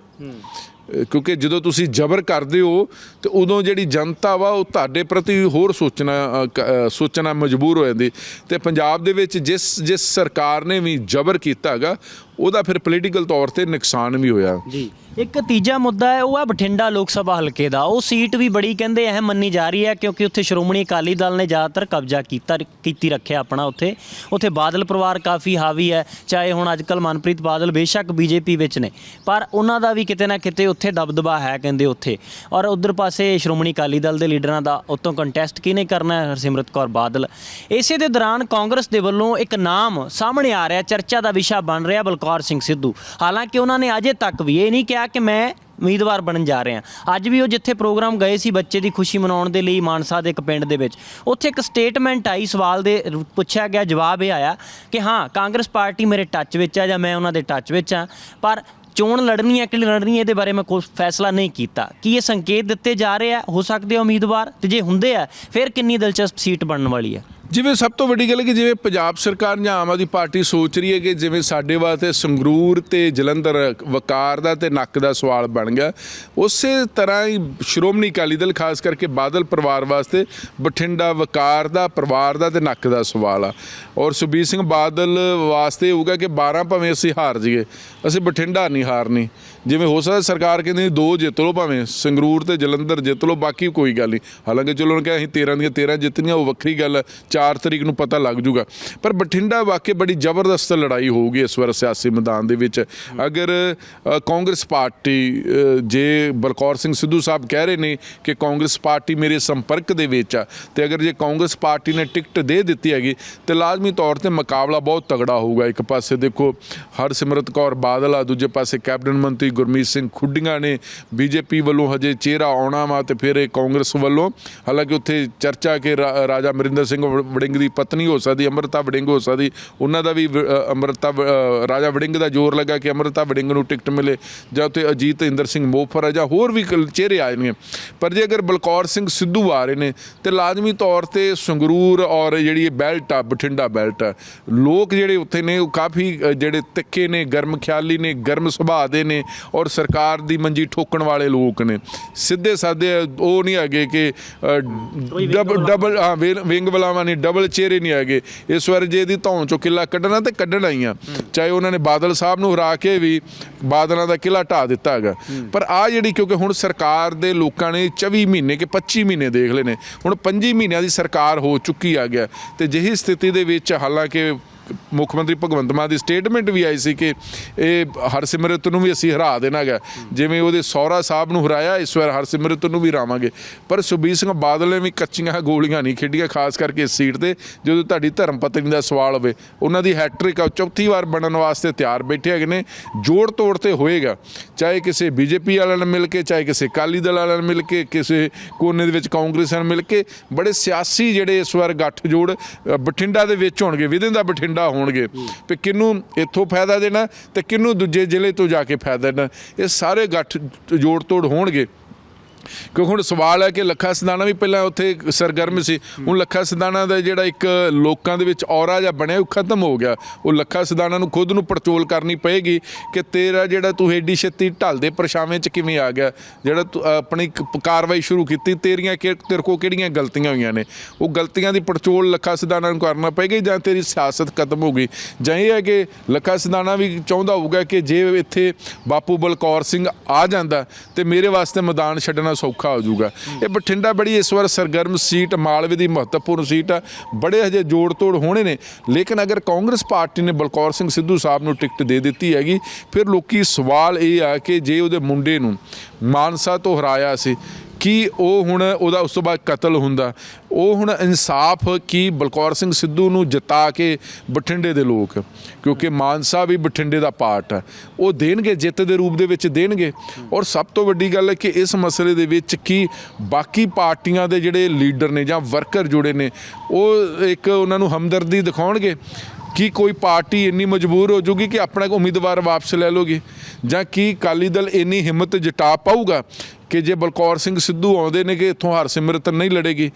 ਕਿਉਂਕਿ ਜਦੋਂ ਤੁਸੀਂ ਜ਼ਬਰ ਕਰਦੇ ਹੋ ਤੇ ਉਦੋਂ ਜਿਹੜੀ ਜਨਤਾ ਵਾ ਉਹ ਤੁਹਾਡੇ ਪ੍ਰਤੀ ਹੋਰ ਸੋਚਣਾ ਸੋਚਣਾ ਮਜਬੂਰ ਹੋ ਜਾਂਦੀ। ਤੇ ਪੰਜਾਬ ਦੇ ਵਿੱਚ ਜਿਸ ਜਿਸ ਸਰਕਾਰ ਨੇ ਵੀ ਜ਼ਬਰ ਕੀਤਾ ਹੈਗਾ ਉਹਦਾ ਫਿਰ ਪੋਲੀਟੀਕਲ ਤੌਰ ਤੇ ਨੁਕਸਾਨ ਵੀ ਹੋਇਆ। ਜੀ। ਇੱਕ ਤੀਜਾ ਮੁੱਦਾ ਹੈ, ਉਹ ਹੈ ਬਠਿੰਡਾ ਲੋਕ ਸਭਾ ਹਲਕੇ ਦਾ। ਉਹ ਸੀਟ ਵੀ ਬੜੀ ਕਹਿੰਦੇ ਅਹਿਮ ਮੰਨੀ ਜਾ ਰਹੀ ਹੈ, ਕਿਉਂਕਿ ਉੱਥੇ ਸ਼੍ਰੋਮਣੀ ਅਕਾਲੀ ਦਲ ਨੇ ਜ਼ਿਆਦਾਤਰ ਕਬਜ਼ਾ ਕੀਤਾ, ਕੀਤੀ ਰੱਖਿਆ ਆਪਣਾ ਉੱਥੇ। ਉੱਥੇ ਬਾਦਲ ਪਰਿਵਾਰ ਕਾਫੀ ਹਾਵੀ ਹੈ, ਚਾਹੇ ਹੁਣ ਅੱਜਕੱਲ ਮਨਪ੍ਰੀਤ ਬਾਦਲ ਬੇਸ਼ੱਕ ਬੀਜੇਪੀ ਵਿੱਚ ਨੇ। ਪਰ ਉਹਨਾਂ ਦਾ ਵੀ ਕਿਤੇ ਨਾ ਕਿਤੇ ਉੱਥੇ ਦਬਦਬਾ ਹੈ ਕਹਿੰਦੇ ਉੱਥੇ। ਔਰ ਉਧਰ ਪਾਸੇ ਸ਼੍ਰੋਮਣੀ ਅਕਾਲੀ ਦਲ ਦੇ ਲੀਡਰਾਂ ਦਾ ਉੱਤੋਂ ਕੰਟੈਸਟ ਕਿਹਨੇ ਕਰਨਾ ਹੈ, ਹਰਸਿਮਰਤ ਕੌਰ ਬਾਦਲ? ਇਸੇ ਦੇ ਦੌਰਾਨ ਕਾਂਗਰਸ ਦੇ ਵੱਲੋਂ ਇੱਕ ਨਾਮ ਸਾਹਮਣੇ ਆ ਰਿਹਾ, ਚਰਚਾ ਦਾ ਵਿਸ਼ਾ ਬਣ ਰਿਹਾ ਬਲਕੌਰ ਸਿੰਘ ਸਿੱਧੂ। ਹਾਲਾਂਕਿ ਉਹਨਾਂ ਨੇ ਅਜੇ ਤੱਕ ਵੀ ਇਹ ਨਹੀਂ ਕਿਹਾ ਕਿ ਮੈਂ ਉਮੀਦਵਾਰ ਬਣਨ ਜਾ ਰਹੇ। ਹਾਂ ਅੱਜ ਵੀ ਉਹ ਜਿੱਥੇ ਪ੍ਰੋਗਰਾਮ ਗਏ ਸੀ ਬੱਚੇ ਦੀ ਖੁਸ਼ੀ ਮਨਾਉਣ ਦੇ ਲਈ ਮਾਨਸਾ ਦੇ ਇੱਕ ਪਿੰਡ ਦੇ ਵਿੱਚ। ਉੱਥੇ ਇੱਕ ਸਟੇਟਮੈਂਟ ਆਈ, ਸਵਾਲ ਦੇ ਪੁੱਛਿਆ ਗਿਆ, ਜਵਾਬ ਇਹ ਆਇਆ ਕਿ ਹਾਂ, ਕਾਂਗਰਸ ਪਾਰਟੀ ਮੇਰੇ ਟੱਚ ਵਿੱਚ ਆ ਜਾਂ ਮੈਂ ਉਹਨਾਂ ਦੇ ਟੱਚ ਵਿੱਚ ਹਾਂ ਪਰ ਚੋਣ ਲੜਨੀ ਹੈ ਕਿ ਲੜਨੀ ਹੈ, ਇਹਦੇ ਬਾਰੇ ਮੈਂ ਕੋਈ ਫੈਸਲਾ ਨਹੀਂ ਕੀਤਾ। ਕੀ ਇਹ ਸੰਕੇਤ ਦਿੱਤੇ ਜਾ ਰਹੇ ਆ? ਹੋ ਸਕਦੇ ਆ ਉਮੀਦਵਾਰ? ਤੇ ਜੇ ਹੁੰਦੇ ਆ, ਫਿਰ ਕਿੰਨੀ ਦਿਲਚਸਪ ਸੀਟ ਬਣਨ ਵਾਲੀ ਹੈ? ਜਿਵੇਂ ਸਭ ਤੋਂ ਵੱਡੀ ਗੱਲ ਹੈ ਕਿ ਜਿਵੇਂ ਪੰਜਾਬ ਸਰਕਾਰ ਜਾਂ ਆਮ ਆਦਮੀ ਪਾਰਟੀ ਸੋਚ ਰਹੀ ਹੈ ਕਿ ਜਿਵੇਂ ਸਾਡੇ ਵਾਸਤੇ ਸੰਗਰੂਰ ਤੇ ਜਲੰਧਰ ਵਕਾਰ ਦਾ ਤੇ ਨੱਕ ਦਾ ਸਵਾਲ ਬਣ ਗਿਆ, ਉਸੇ ਤਰ੍ਹਾਂ ਹੀ ਸ਼੍ਰੋਮਣੀ ਅਕਾਲੀ ਦਲ, ਖਾਸ ਕਰਕੇ ਬਾਦਲ ਪਰਿਵਾਰ ਵਾਸਤੇ ਬਠਿੰਡਾ ਵਕਾਰ ਦਾ, ਪਰਿਵਾਰ ਦਾ ਤੇ ਨੱਕ ਦਾ ਸਵਾਲ ਆ। ਔਰ ਸੁਬੀਰ ਸਿੰਘ ਬਾਦਲ ਵਾਸਤੇ ਹੋਊਗਾ ਕਿ 12 ਭਾਵੇਂ ਅਸੀਂ ਹਾਰ ਜਾਈਏ, ਅਸੀਂ ਬਠਿੰਡਾ ਨਹੀਂ ਹਾਰਨੀ। ਜਿਵੇਂ ਹੋ ਸਕਦਾ ਸਰਕਾਰ ਕਹਿੰਦੀ ਦੋ ਜਿੱਤ ਲਓ ਭਾਵੇਂ, ਸੰਗਰੂਰ ਤੇ ਜਲੰਧਰ ਜਿੱਤ ਲਓ, ਬਾਕੀ ਕੋਈ ਗੱਲ ਨਹੀਂ। ਹਾਲਾਂਕਿ ਚਲੋ ਉਹਨਾਂ ਕਿਹਾ ਅਸੀਂ 13 ਦੀਆਂ 13 ਜਿੱਤਣੀਆਂ, ਉਹ ਵੱਖਰੀ ਗੱਲ 4 ਤਰੀਕ ਨੂੰ ਪਤਾ ਲੱਗ ਜੂਗਾ। ਪਰ ਬਠਿੰਡਾ ਵਾਕਈ ਬੜੀ ਜ਼ਬਰਦਸਤ ਲੜਾਈ ਹੋਊਗੀ ਇਸ ਵਾਰ ਸਿਆਸੀ ਮੈਦਾਨ ਦੇ ਵਿੱਚ। ਅਗਰ ਕਾਂਗਰਸ ਪਾਰਟੀ ਜੇ ਬਲਕੌਰ ਸਿੰਘ ਸਿੱਧੂ ਸਾਹਿਬ ਕਹਿ ਰਹੇ ਨੇ ਕਿ ਕਾਂਗਰਸ ਪਾਰਟੀ ਮੇਰੇ ਸੰਪਰਕ ਦੇ ਵਿੱਚ ਆ, ਤੇ ਅਗਰ ਜੇ ਕਾਂਗਰਸ ਪਾਰਟੀ ਨੇ ਟਿਕਟ ਦੇ ਦਿੱਤੀ ਹੈਗੀ, ਤੇ ਲਾਜ਼ਮੀ ਤੌਰ ਤੇ ਮੁਕਾਬਲਾ ਬਹੁਤ ਤਗੜਾ ਹੋਊਗਾ। ਇੱਕ ਪਾਸੇ ਦੇਖੋ, ਹਰਸਿਮਰਤ ਕੌਰ ਬਾਦਲ ਆ, ਦੂਜੇ ਪਾਸੇ ਕੈਬਨਿਟ ਮੰਤਰੀ ਗੁਰਮੀਤ ਸਿੰਘ ਖੁੱਡੀਆਂ ਨੇ। ਬੀਜੇਪੀ ਵੱਲੋਂ ਹਜੇ ਚਿਹਰਾ ਆਉਣਾ ਵਾ ਤੇ ਫਿਰ ਇਹ ਕਾਂਗਰਸ ਵੱਲੋਂ, ਹਾਲਾਂਕਿ ਉੱਥੇ ਚਰਚਾ ਕਿ ਰਾਜਾ ਅਮਰਿੰਦਰ ਸਿੰਘ ਵੜਿੰਗ ਦੀ ਪਤਨੀ ਹੋ ਸਕਦੀ ਅੰਮ੍ਰਿਤਾ ਵੜਿੰਗ ਹੋ ਸਕਦੀ ਉਹਨਾਂ ਦਾ ਵੀ ਅੰਮ੍ਰਿਤਾ ਰਾਜਾ ਵੜਿੰਗ ਦਾ ਜ਼ੋਰ ਲੱਗਾ ਕਿ ਅੰਮ੍ਰਿਤਾ ਵੜਿੰਗ ਨੂੰ ਟਿਕਟ ਮਿਲੇ ਜਾਂ ਤੇ ਅਜੀਤ ਇੰਦਰ ਸਿੰਘ ਮੋਫਰ ਜਾਂ ਹੋਰ ਵੀ ਚਿਹਰੇ ਆਏ ਨੇ। ਪਰ ਜੇ ਅਗਰ ਬਲਕੌਰ ਸਿੰਘ ਸਿੱਧੂ ਆ ਰਹੇ ਨੇ ਤੇ ਲਾਜ਼ਮੀ ਤੌਰ ਤੇ ਸੰਗਰੂਰ ਔਰ ਜਿਹੜੀ ਇਹ ਬੈਲਟ ਆ ਬਠਿੰਡਾ ਬੈਲਟ ਆ ਲੋਕ ਜਿਹੜੇ ਉੱਥੇ ਨੇ ਉਹ ਕਾਫੀ ਜਿਹੜੇ ਤਿੱਖੇ ਨੇ ਗਰਮ ਖਿਆਲੀ ਨੇ ਗਰਮ ਸੁਭਾਅ ਦੇ ਨੇ ਔਰ ਸਰਕਾਰ ਦੀ ਮੰਜੀ ਠੋਕਣ ਵਾਲੇ ਲੋਕ ਨੇ। ਸਿੱਧੇ ਸਾਦੇ ਉਹ ਨਹੀਂ ਹੈਗੇ ਕਿ ਡਬਲ ਹਾਂ ਵਿੰਗ ਬਲਾਵਾਂ ਨਹੀਂ ਡਬਲ ਚਿਹਰੇ ਨਹੀਂ ਹੈਗੇ। ਇਸ ਵਾਰ ਜੇ ਇਹਦੀ ਧੌਣ ਚੋਂ ਕਿਲਾ ਕੱਢਣਾ ਤੇ ਕੱਢਣਾ ਹੀ ਆ ਚਾਹੇ ਉਹਨਾਂ ਨੇ ਬਾਦਲ ਸਾਹਿਬ ਨੂੰ ਹਰਾ ਕੇ ਵੀ ਬਾਦਲਾਂ ਦਾ ਕਿਲਾ ਢਾ ਦਿੱਤਾ ਹੈਗਾ। ਪਰ ਆ ਜਿਹੜੀ ਕਿਉਂਕਿ ਹੁਣ ਸਰਕਾਰ ਦੇ ਲੋਕਾਂ ਨੇ 24 ਮਹੀਨੇ ਕਿ 25 ਮਹੀਨੇ ਦੇਖ ਲਏ ਨੇ। ਹੁਣ 25 ਮਹੀਨਿਆਂ ਦੀ ਸਰਕਾਰ ਹੋ ਚੁੱਕੀ ਆ ਗਿਆ। ਤੇ ਜਿਹੀ ਸਥਿਤੀ ਦੇ ਵਿੱਚ ਹਾਲਾਂਕਿ ਮੁੱਖ ਮੰਤਰੀ ਭਗਵੰਤ ਮਾਨ ਦੀ ਸਟੇਟਮੈਂਟ ਵੀ ਆਈ ਸੀ ਕਿ ਇਹ ਹਰਸਿਮਰਤ ਨੂੰ ਵੀ ਅਸੀਂ ਹਰਾ ਦੇਣਾਗਾ। ਜਿਵੇਂ ਉਹਦੇ ਸੌਰਾ ਸਾਹਿਬ ਨੂੰ ਹਰਾਇਆ, ਇਸ ਵਾਰ ਹਰਸਿਮਰਤ ਨੂੰ ਵੀ ਹਰਾਵਾਂਗੇ। ਪਰ ਸੁਬੀਰ ਸਿੰਘ ਬਾਦਲ ਨੇ ਵੀ ਕੱਚੀਆਂ ਗੋਲੀਆਂ ਨਹੀਂ ਖੇਡੀਆਂ, ਖਾਸ ਕਰਕੇ ਇਸ ਸੀਟ ਤੇ, ਜਦੋਂ ਤੁਹਾਡੀ ਧਰਮ ਪਤਨੀ ਦਾ ਸਵਾਲ ਹੋਵੇ। ਉਹਨਾਂ ਦੀ ਹੈਟ੍ਰਿਕ ਆ ਚੌਥੀ ਵਾਰ ਬਣਨ ਵਾਸਤੇ ਤਿਆਰ ਬੈਠੇ ਹੈਗੇ ਨੇ, ਜੋੜ ਤੋੜ ਤੇ ਹੋਏਗਾ। ਚਾਹੇ ਕਿਸੇ ਬੀਜੇਪੀ ਵਾਲਿਆਂ ਨਾਲ ਮਿਲ ਕੇ, ਚਾਹੇ ਕਿਸੇ ਅਕਾਲੀ ਦਲ ਵਾਲਿਆਂ ਨਾਲ ਮਿਲ ਕੇ, ਕਿਸੇ ਕੋਨੇ ਦੇ ਵਿੱਚ ਕਾਂਗਰਸ ਨਾਲ ਮਿਲ ਕੇ, ਬੜੇ ਸਿਆਸੀ ਜਿਹੜੇ ਇਸ ਵਾਰ ਗੱਠ ਜੋੜ ਬਠਿੰਡਾ ਦੇ ਵਿੱਚ ਹੋਣਗੇ ਵਿਦਿਨ ਦਾ ਬਠਿੰਡਾ ਹੋਣਗੇ। ਵੀ ਕਿਹਨੂੰ ਇੱਥੋਂ ਫਾਇਦਾ ਦੇਣਾ ਤੇ ਕਿਹਨੂੰ ਦੂਜੇ ਜ਼ਿਲ੍ਹੇ ਤੋਂ ਜਾ ਕੇ ਫਾਇਦਾ ਦੇਣਾ। ਇਹ ਸਾਰੇ ਗੱਠ ਜੋੜ ਤੋੜ ਹੋਣਗੇ। ਕਿਉਂਕਿ ਹੁਣ ਸਵਾਲ ਹੈ ਕਿ ਲੱਖਾ ਸਿਧਾਣਾ ਵੀ ਪਹਿਲਾਂ ਉੱਥੇ ਸਰਗਰਮ ਸੀ। ਹੁਣ ਲੱਖਾ ਸਿਧਾਣਾ ਦਾ ਜਿਹੜਾ ਇੱਕ ਲੋਕਾਂ ਦੇ ਵਿੱਚ ਔਰਾ ਜਿਹਾ ਬਣਿਆ, ਉਹ ਖਤਮ ਹੋ ਗਿਆ। ਉਹ ਲੱਖਾ ਸਿਧਾਣਾ ਨੂੰ ਖੁਦ ਨੂੰ ਪੜਚੋਲ ਕਰਨੀ ਪਏਗੀ ਕਿ ਤੇਰਾ ਜਿਹੜਾ ਤੂੰ ਏਡੀ ਛੇਤੀ ਢਲਦੇ ਪਰਛਾਵੇਂ ਚ ਕਿਵੇਂ ਆ ਗਿਆ? ਜਿਹੜਾ ਤੂੰ ਆਪਣੀ ਕਾਰਵਾਈ ਸ਼ੁਰੂ ਕੀਤੀ, ਤੇਰੀਆਂ ਕਿ, ਤੇਰੇ ਕੋ ਕਿਹੜੀਆਂ ਗਲਤੀਆਂ ਹੋਈਆਂ ਨੇ? ਉਹ ਗਲਤੀਆਂ ਦੀ ਪੜਚੋਲ ਲੱਖਾ ਸਿਧਾਣਾ ਨੂੰ ਕਰਨਾ ਪਏਗੀ ਜਾਂ ਤੇਰੀ ਸਿਆਸਤ ਖਤਮ ਹੋ ਗਈ? ਜਾਂ ਇਹ ਹੈ ਕਿ ਲੱਖਾ ਸਿਧਾਣਾ ਵੀ ਚਾਹੁੰਦਾ ਹੋਊਗਾ ਕਿ ਜੇ ਇੱਥੇ ਬਾਪੂ ਬਲਕੌਰ ਸਿੰਘ ਆ ਜਾਂਦਾ ਤੇ ਮੇਰੇ ਵਾਸਤੇ ਮੈਦਾਨ ਛੱਡਣਾ ਸੌਖਾ ਹੋ ਜਾਊਗਾ। ਇਹ ਬਠਿੰਡਾ ਬੜੀ ਇਸ ਵਾਰ ਸਰਗਰਮ ਸੀਟ, ਮਾਲਵੇ ਦੀ ਮਹੱਤਵਪੂਰਨ ਸੀਟ ਆ। ਬੜੇ ਹਜੇ ਜੋੜ ਤੋੜ ਹੋਣੇ ਨੇ। ਲੇਕਿਨ ਅਗਰ ਕਾਂਗਰਸ ਪਾਰਟੀ ਨੇ ਬਲਕੌਰ ਸਿੰਘ ਸਿੱਧੂ ਸਾਹਿਬ ਨੂੰ ਟਿਕਟ ਦੇ ਦਿੱਤੀ ਹੈਗੀ, ਫਿਰ ਲੋਕੀ ਸਵਾਲ ਇਹ ਆ ਕਿ ਜੇ ਉਹਦੇ ਮੁੰਡੇ ਨੂੰ ਮਾਨਸਾ ਤੋਂ ਹਰਾਇਆ ਸੀ ਕਿ ਉਹ ਹੁਣ ਉਹਦਾ ਉਸ ਤੋਂ ਬਾਅਦ ਕਤਲ ਹੁੰਦਾ? ਉਹ ਹੁਣ ਇਨਸਾਫ ਕੀ ਬਲਕੌਰ ਸਿੰਘ ਸਿੱਧੂ ਨੂੰ ਜਿਤਾ ਕੇ ਬਠਿੰਡੇ ਦੇ ਲੋਕ? ਕਿਉਂਕਿ ਮਾਨਸਾ ਵੀ ਬਠਿੰਡੇ ਦਾ ਪਾਰਟ ਹੈ ਉਹ ਦੇਣਗੇ, ਜਿੱਤ ਦੇ ਰੂਪ ਦੇ ਵਿੱਚ ਦੇਣਗੇ। ਔਰ ਸਭ ਤੋਂ ਵੱਡੀ ਗੱਲ ਹੈ ਕਿ ਇਸ ਮਸਲੇ ਦੇ ਵਿੱਚ ਕੀ ਬਾਕੀ ਪਾਰਟੀਆਂ ਦੇ ਜਿਹੜੇ ਲੀਡਰ ਨੇ ਜਾਂ ਵਰਕਰ ਜੁੜੇ ਨੇ, ਉਹ ਇੱਕ ਉਹਨਾਂ ਨੂੰ ਹਮਦਰਦੀ ਦਿਖਾਉਣਗੇ ਕੀ ਕੋਈ ਪਾਰਟੀ ਇੰਨੀ ਮਜਬੂਰ ਹੋ ਜੂਗੀ ਕਿ ਆਪਣਾ ਉਮੀਦਵਾਰ ਵਾਪਸ ਲੈ ਲੋਗੀ। ਜਾਂ ਕੀ ਅਕਾਲੀ ਦਲ ਇੰਨੀ ਹਿੰਮਤ ਜਟਾ ਪਾਊਗਾ ਕਿ ਜੇ ਬਲਕੌਰ ਸਿੰਘ ਸਿੱਧੂ ਆਉਂਦੇ ਨੇ ਕਿ ਇੱਥੋਂ ਹਰਸਿਮਰਤ ਨਹੀਂ ਲੜੇਗੀ,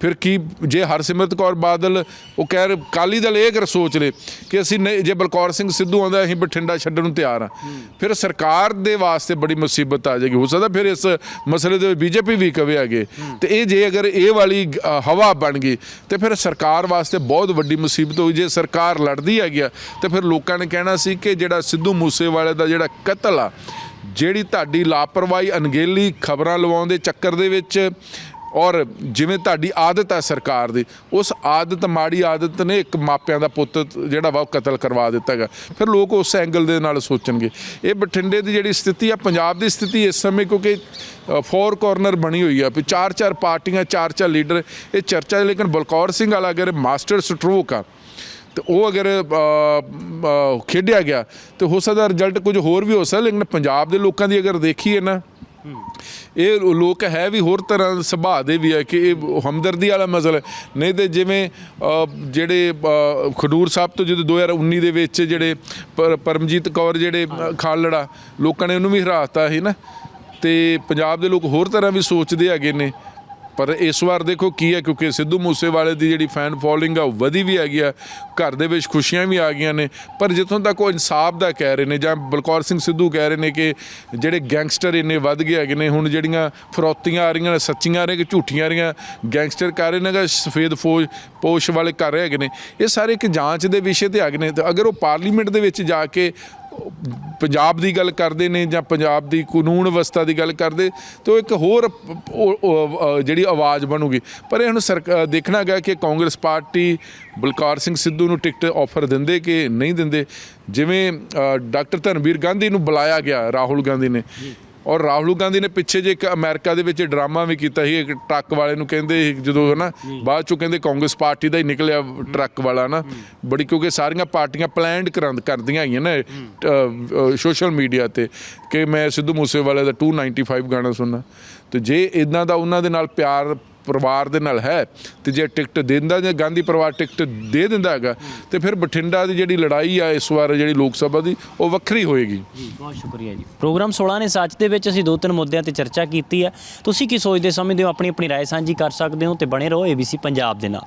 ਫਿਰ ਕੀ ਜੇ ਹਰਸਿਮਰਤ ਕੌਰ ਬਾਦਲ, ਉਹ ਕਹਿ ਰਹੇ, ਅਕਾਲੀ ਦਲ ਇਹ ਕਰ ਸੋਚ ਲੇ ਕਿ ਅਸੀਂ ਨਹੀਂ, ਜੇ ਬਲਕੌਰ ਸਿੰਘ ਸਿੱਧੂ ਆਉਂਦਾ, ਅਸੀਂ ਬਠਿੰਡਾ ਛੱਡਣ ਨੂੰ ਤਿਆਰ ਆ ਫਿਰ ਸਰਕਾਰ ਦੇ ਵਾਸਤੇ ਬੜੀ ਮੁਸੀਬਤ ਆ ਜਾਏਗੀ। ਹੋ ਸਕਦਾ ਫਿਰ ਇਸ ਮਸਲੇ ਦੇ ਬੀਜੇਪੀ ਵੀ ਕਵੇ ਆਗੇ ਤੇ ਇਹ ਜੇ ਅਗਰ ਇਹ ਵਾਲੀ ਹਵਾ ਬਣ ਗਈ, ਤੇ ਫਿਰ ਸਰਕਾਰ ਵਾਸਤੇ ਬਹੁਤ ਵੱਡੀ ਮੁਸੀਬਤ ਹੋਈ। ਜੇ ਸਰਕਾਰ ਲੜਦੀ ਹੈਗੀ ਆ, ਤੇ ਫਿਰ ਲੋਕਾਂ ਨੇ ਕਹਿਣਾ ਸੀ ਕਿ ਜਿਹੜਾ ਸਿੱਧੂ ਮੂਸੇਵਾਲੇ ਦਾ ਜਿਹੜਾ ਕਤਲ ਆ ਜਿਹੜੀ ਤੁਹਾਡੀ ਲਾਪਰਵਾਹੀ ਅਣਗਹਿਲੀ ਖਬਰਾਂ ਲਵਾਉਣ ਦੇ ਚੱਕਰ ਦੇ ਵਿੱਚ ਔਰ ਜਿਵੇਂ ਤੁਹਾਡੀ ਆਦਤ ਹੈ ਸਰਕਾਰ ਦੀ, ਉਸ ਆਦਤ, ਮਾੜੀ ਆਦਤ ਨੇ ਇੱਕ ਮਾਪਿਆਂ ਦਾ ਪੁੱਤ ਜਿਹੜਾ ਵਾ ਉਹ ਕਤਲ ਕਰਵਾ ਦਿੱਤਾ ਹੈਗਾ। ਫਿਰ ਲੋਕ ਉਸ ਐਂਗਲ ਦੇ ਨਾਲ ਸੋਚਣਗੇ। ਇਹ ਬਠਿੰਡੇ ਦੀ ਜਿਹੜੀ ਸਥਿਤੀ ਆ, ਪੰਜਾਬ ਦੀ ਸਥਿਤੀ ਇਸ ਸਮੇਂ ਕਿਉਂਕਿ ਫੋਰ ਕਾਰਨਰ ਬਣੀ ਹੋਈ ਆ, ਵੀ ਚਾਰ ਚਾਰ ਪਾਰਟੀਆਂ ਚਾਰ ਚਾਰ ਲੀਡਰ ਇਹ ਚਰਚਾ ਲੇਕਿਨ ਬਲਕੌਰ ਸਿੰਘ ਵਾਲਾ ਅਗਰ ਮਾਸਟਰ ਸਟਰੋਕ ਆ ਤੇ ਉਹ ਅਗਰ ਖੇਡਿਆ ਗਿਆ ਤੇ ਹੋ ਸਕਦਾ ਰਿਜ਼ਲਟ ਕੁਝ ਹੋਰ ਵੀ ਹੋ ਸਕਦਾ ਲੇਕਿਨ ਪੰਜਾਬ ਦੇ ਲੋਕਾਂ ਦੀ ਅਗਰ ਦੇਖੀਏ ਨਾ ਇਹ ਲੋਕ ਹੈ ਵੀ ਹੋਰ ਤਰ੍ਹਾਂ ਸੁਭਾਅ ਦੇ ਵੀ ਹੈ ਕਿ ਇਹ ਹਮਦਰਦੀ ਵਾਲਾ ਮਸਲਾ। ਨਹੀਂ ਤੇ ਜਿਵੇਂ ਜਿਹੜੇ ਖਡੂਰ ਸਾਹਿਬ ਤੋਂ ਜਦੋਂ 2019 ਦੇ ਵਿੱਚ ਜਿਹੜੇ ਪਰ- ਪਰਮਜੀਤ ਕੌਰ ਜਿਹੜੇ ਖਾਲੜਾ ਲੋਕਾਂ ਨੇ ਉਹਨੂੰ ਵੀ ਹਰਾਤਾ ਸੀ ਨਾ ਤੇ ਪੰਜਾਬ ਦੇ ਲੋਕ ਹੋਰ ਤਰ੍ਹਾਂ ਵੀ ਸੋਚਦੇ ਹੈਗੇ ਨੇ ਪਰ ਇਸ ਵਾਰ ਦੇਖੋ ਕੀ ਹੈ, ਕਿਉਂਕਿ ਸਿੱਧੂ ਮੂਸੇਵਾਲੇ ਦੀ ਜਿਹੜੀ ਫੈਨ ਫੋਲੋਇੰਗ ਆ, ਉਹ ਵਧੀ ਵੀ ਹੈਗੀ ਆ। ਘਰ ਦੇ ਵਿੱਚ ਖੁਸ਼ੀਆਂ ਵੀ ਆ ਗਈਆਂ ਨੇ। ਪਰ ਜਿੱਥੋਂ ਤੱਕ ਉਹ ਇਨਸਾਫ ਦਾ ਕਹਿ ਰਹੇ ਨੇ, ਜਾਂ ਬਲਕੌਰ ਸਿੰਘ ਸਿੱਧੂ ਕਹਿ ਰਹੇ ਨੇ ਕਿ ਜਿਹੜੇ ਗੈਂਗਸਟਰ ਇੰਨੇ ਵੱਧ ਗਏ ਹੈਗੇ ਨੇ, ਹੁਣ ਜਿਹੜੀਆਂ ਫਰੋਤੀਆਂ ਆ ਰਹੀਆਂ ਨੇ, ਸੱਚੀਆਂ ਆ ਰਹੀਆਂ ਕਿ ਝੂਠੀਆਂ ਆ ਰਹੀਆਂ ਗੈਂਗਸਟਰ ਕਰ ਰਹੇ ਨੇ ਕਿ ਸਫੇਦ ਫੌਜ ਪੋਸ਼ ਵਾਲੇ ਕਰ ਰਹੇ ਹੈਗੇ ਨੇ, ਇਹ ਸਾਰੇ ਇੱਕ ਜਾਂਚ ਦੇ ਵਿਸ਼ੇ ਤੇ ਹੈਗੇ ਨੇ। ਤੇ ਅਗਰ ਉਹ ਪਾਰਲੀਮੈਂਟ ਦੇ ਵਿੱਚ ਜਾ ਕੇ ਪੰਜਾਬ ਦੀ ਗੱਲ ਕਰਦੇ ਨੇ ਜਾਂ ਪੰਜਾਬ ਦੀ ਕਾਨੂੰਨ ਵਿਵਸਥਾ ਦੀ ਗੱਲ ਕਰਦੇ, ਤਾਂ ਉਹ ਇੱਕ ਹੋਰ ਜਿਹੜੀ ਆਵਾਜ਼ ਬਣੂਗੀ। ਪਰ ਇਹ ਹੁਣ ਸਰਕਾਰ ਦੇਖਣਾ ਗਿਆ ਕਿ ਕਾਂਗਰਸ ਪਾਰਟੀ ਬਲਕਾਰ ਸਿੰਘ ਸਿੱਧੂ ਨੂੰ ਟਿਕਟ ਆਫਰ ਦਿੰਦੇ ਕਿ ਨਹੀਂ ਦਿੰਦੇ? ਜਿਵੇਂ ਡਾਕਟਰ ਧਨਵੀਰ ਗਾਂਧੀ ਨੂੰ ਬੁਲਾਇਆ ਗਿਆ ਰਾਹੁਲ ਗਾਂਧੀ ਨੇ। ਔਰ ਰਾਹੁਲ ਗਾਂਧੀ ਨੇ ਪਿੱਛੇ ਜੇ ਇੱਕ ਅਮਰੀਕਾ ਦੇ ਵਿੱਚ ਡਰਾਮਾ ਵੀ ਕੀਤਾ ਸੀ ਇੱਕ ਟਰੱਕ ਵਾਲੇ ਨੂੰ ਕਹਿੰਦੇ ਜਦੋਂ ਹਨਾ ਬਾਅਦ ਚੋਂ ਕਹਿੰਦੇ ਕਾਂਗਰਸ ਪਾਰਟੀ ਦਾ ਹੀ ਨਿਕਲਿਆ ਟਰੱਕ ਵਾਲਾ ਨਾ ਬੜੀ ਕਿਉਂਕਿ ਸਾਰੀਆਂ ਪਾਰਟੀਆਂ ਪਲਾਨਡ ਕਰਦੀਆਂ ਹੈਗੀਆਂ ਨਾ ਸੋਸ਼ਲ ਮੀਡੀਆ ਤੇ ਕਿ ਮੈਂ ਸਿੱਧੂ ਮੂਸੇਵਾਲੇ ਦਾ 295 ਗਾਣਾ ਸੁਣਨਾ। ਤੇ ਜੇ ਇਦਾਂ ਦਾ ਉਹਨਾਂ ਦੇ ਨਾਲ ਪਿਆਰ ਪਰਿਵਾਰ ਦੇ ਨਾਲ ਹੈ ਤੇ ਜੇ ਟਿਕਟ ਦਿੰਦਾ ਜਾਂ ਗਾਂਧੀ ਪਰਿਵਾਰ ਟਿਕਟ ਦੇ ਦਿੰਦਾ ਹੈਗਾ ਤੇ ਫਿਰ ਬਠਿੰਡਾ ਦੀ ਜਿਹੜੀ ਲੜਾਈ ਆ ਇਸ ਵਾਰ ਜਿਹੜੀ ਲੋਕ ਸਭਾ ਦੀ ਉਹ ਵੱਖਰੀ ਹੋਏਗੀ ਜੀ ਬਹੁਤ ਸ਼ੁਕਰੀਆ ਜੀ ਪ੍ਰੋਗਰਾਮ 16 ਨੇ ਸੱਚ ਦੇ ਵਿੱਚ ਅਸੀਂ ਦੋ ਤਿੰਨ ਮੁੱਦਿਆਂ ਤੇ ਚਰਚਾ ਕੀਤੀ ਹੈ ਤੁਸੀਂ ਕੀ ਸੋਚਦੇ ਸਮਝਦੇ ਹੋ ਆਪਣੀ ਆਪਣੀ رائے ਸਾਂਝੀ ਕਰ ਸਕਦੇ ਹੋ ਤੇ ਬਣੇ ਰਹੋ ABC ਪੰਜਾਬ ਦੇ ਨਾਲ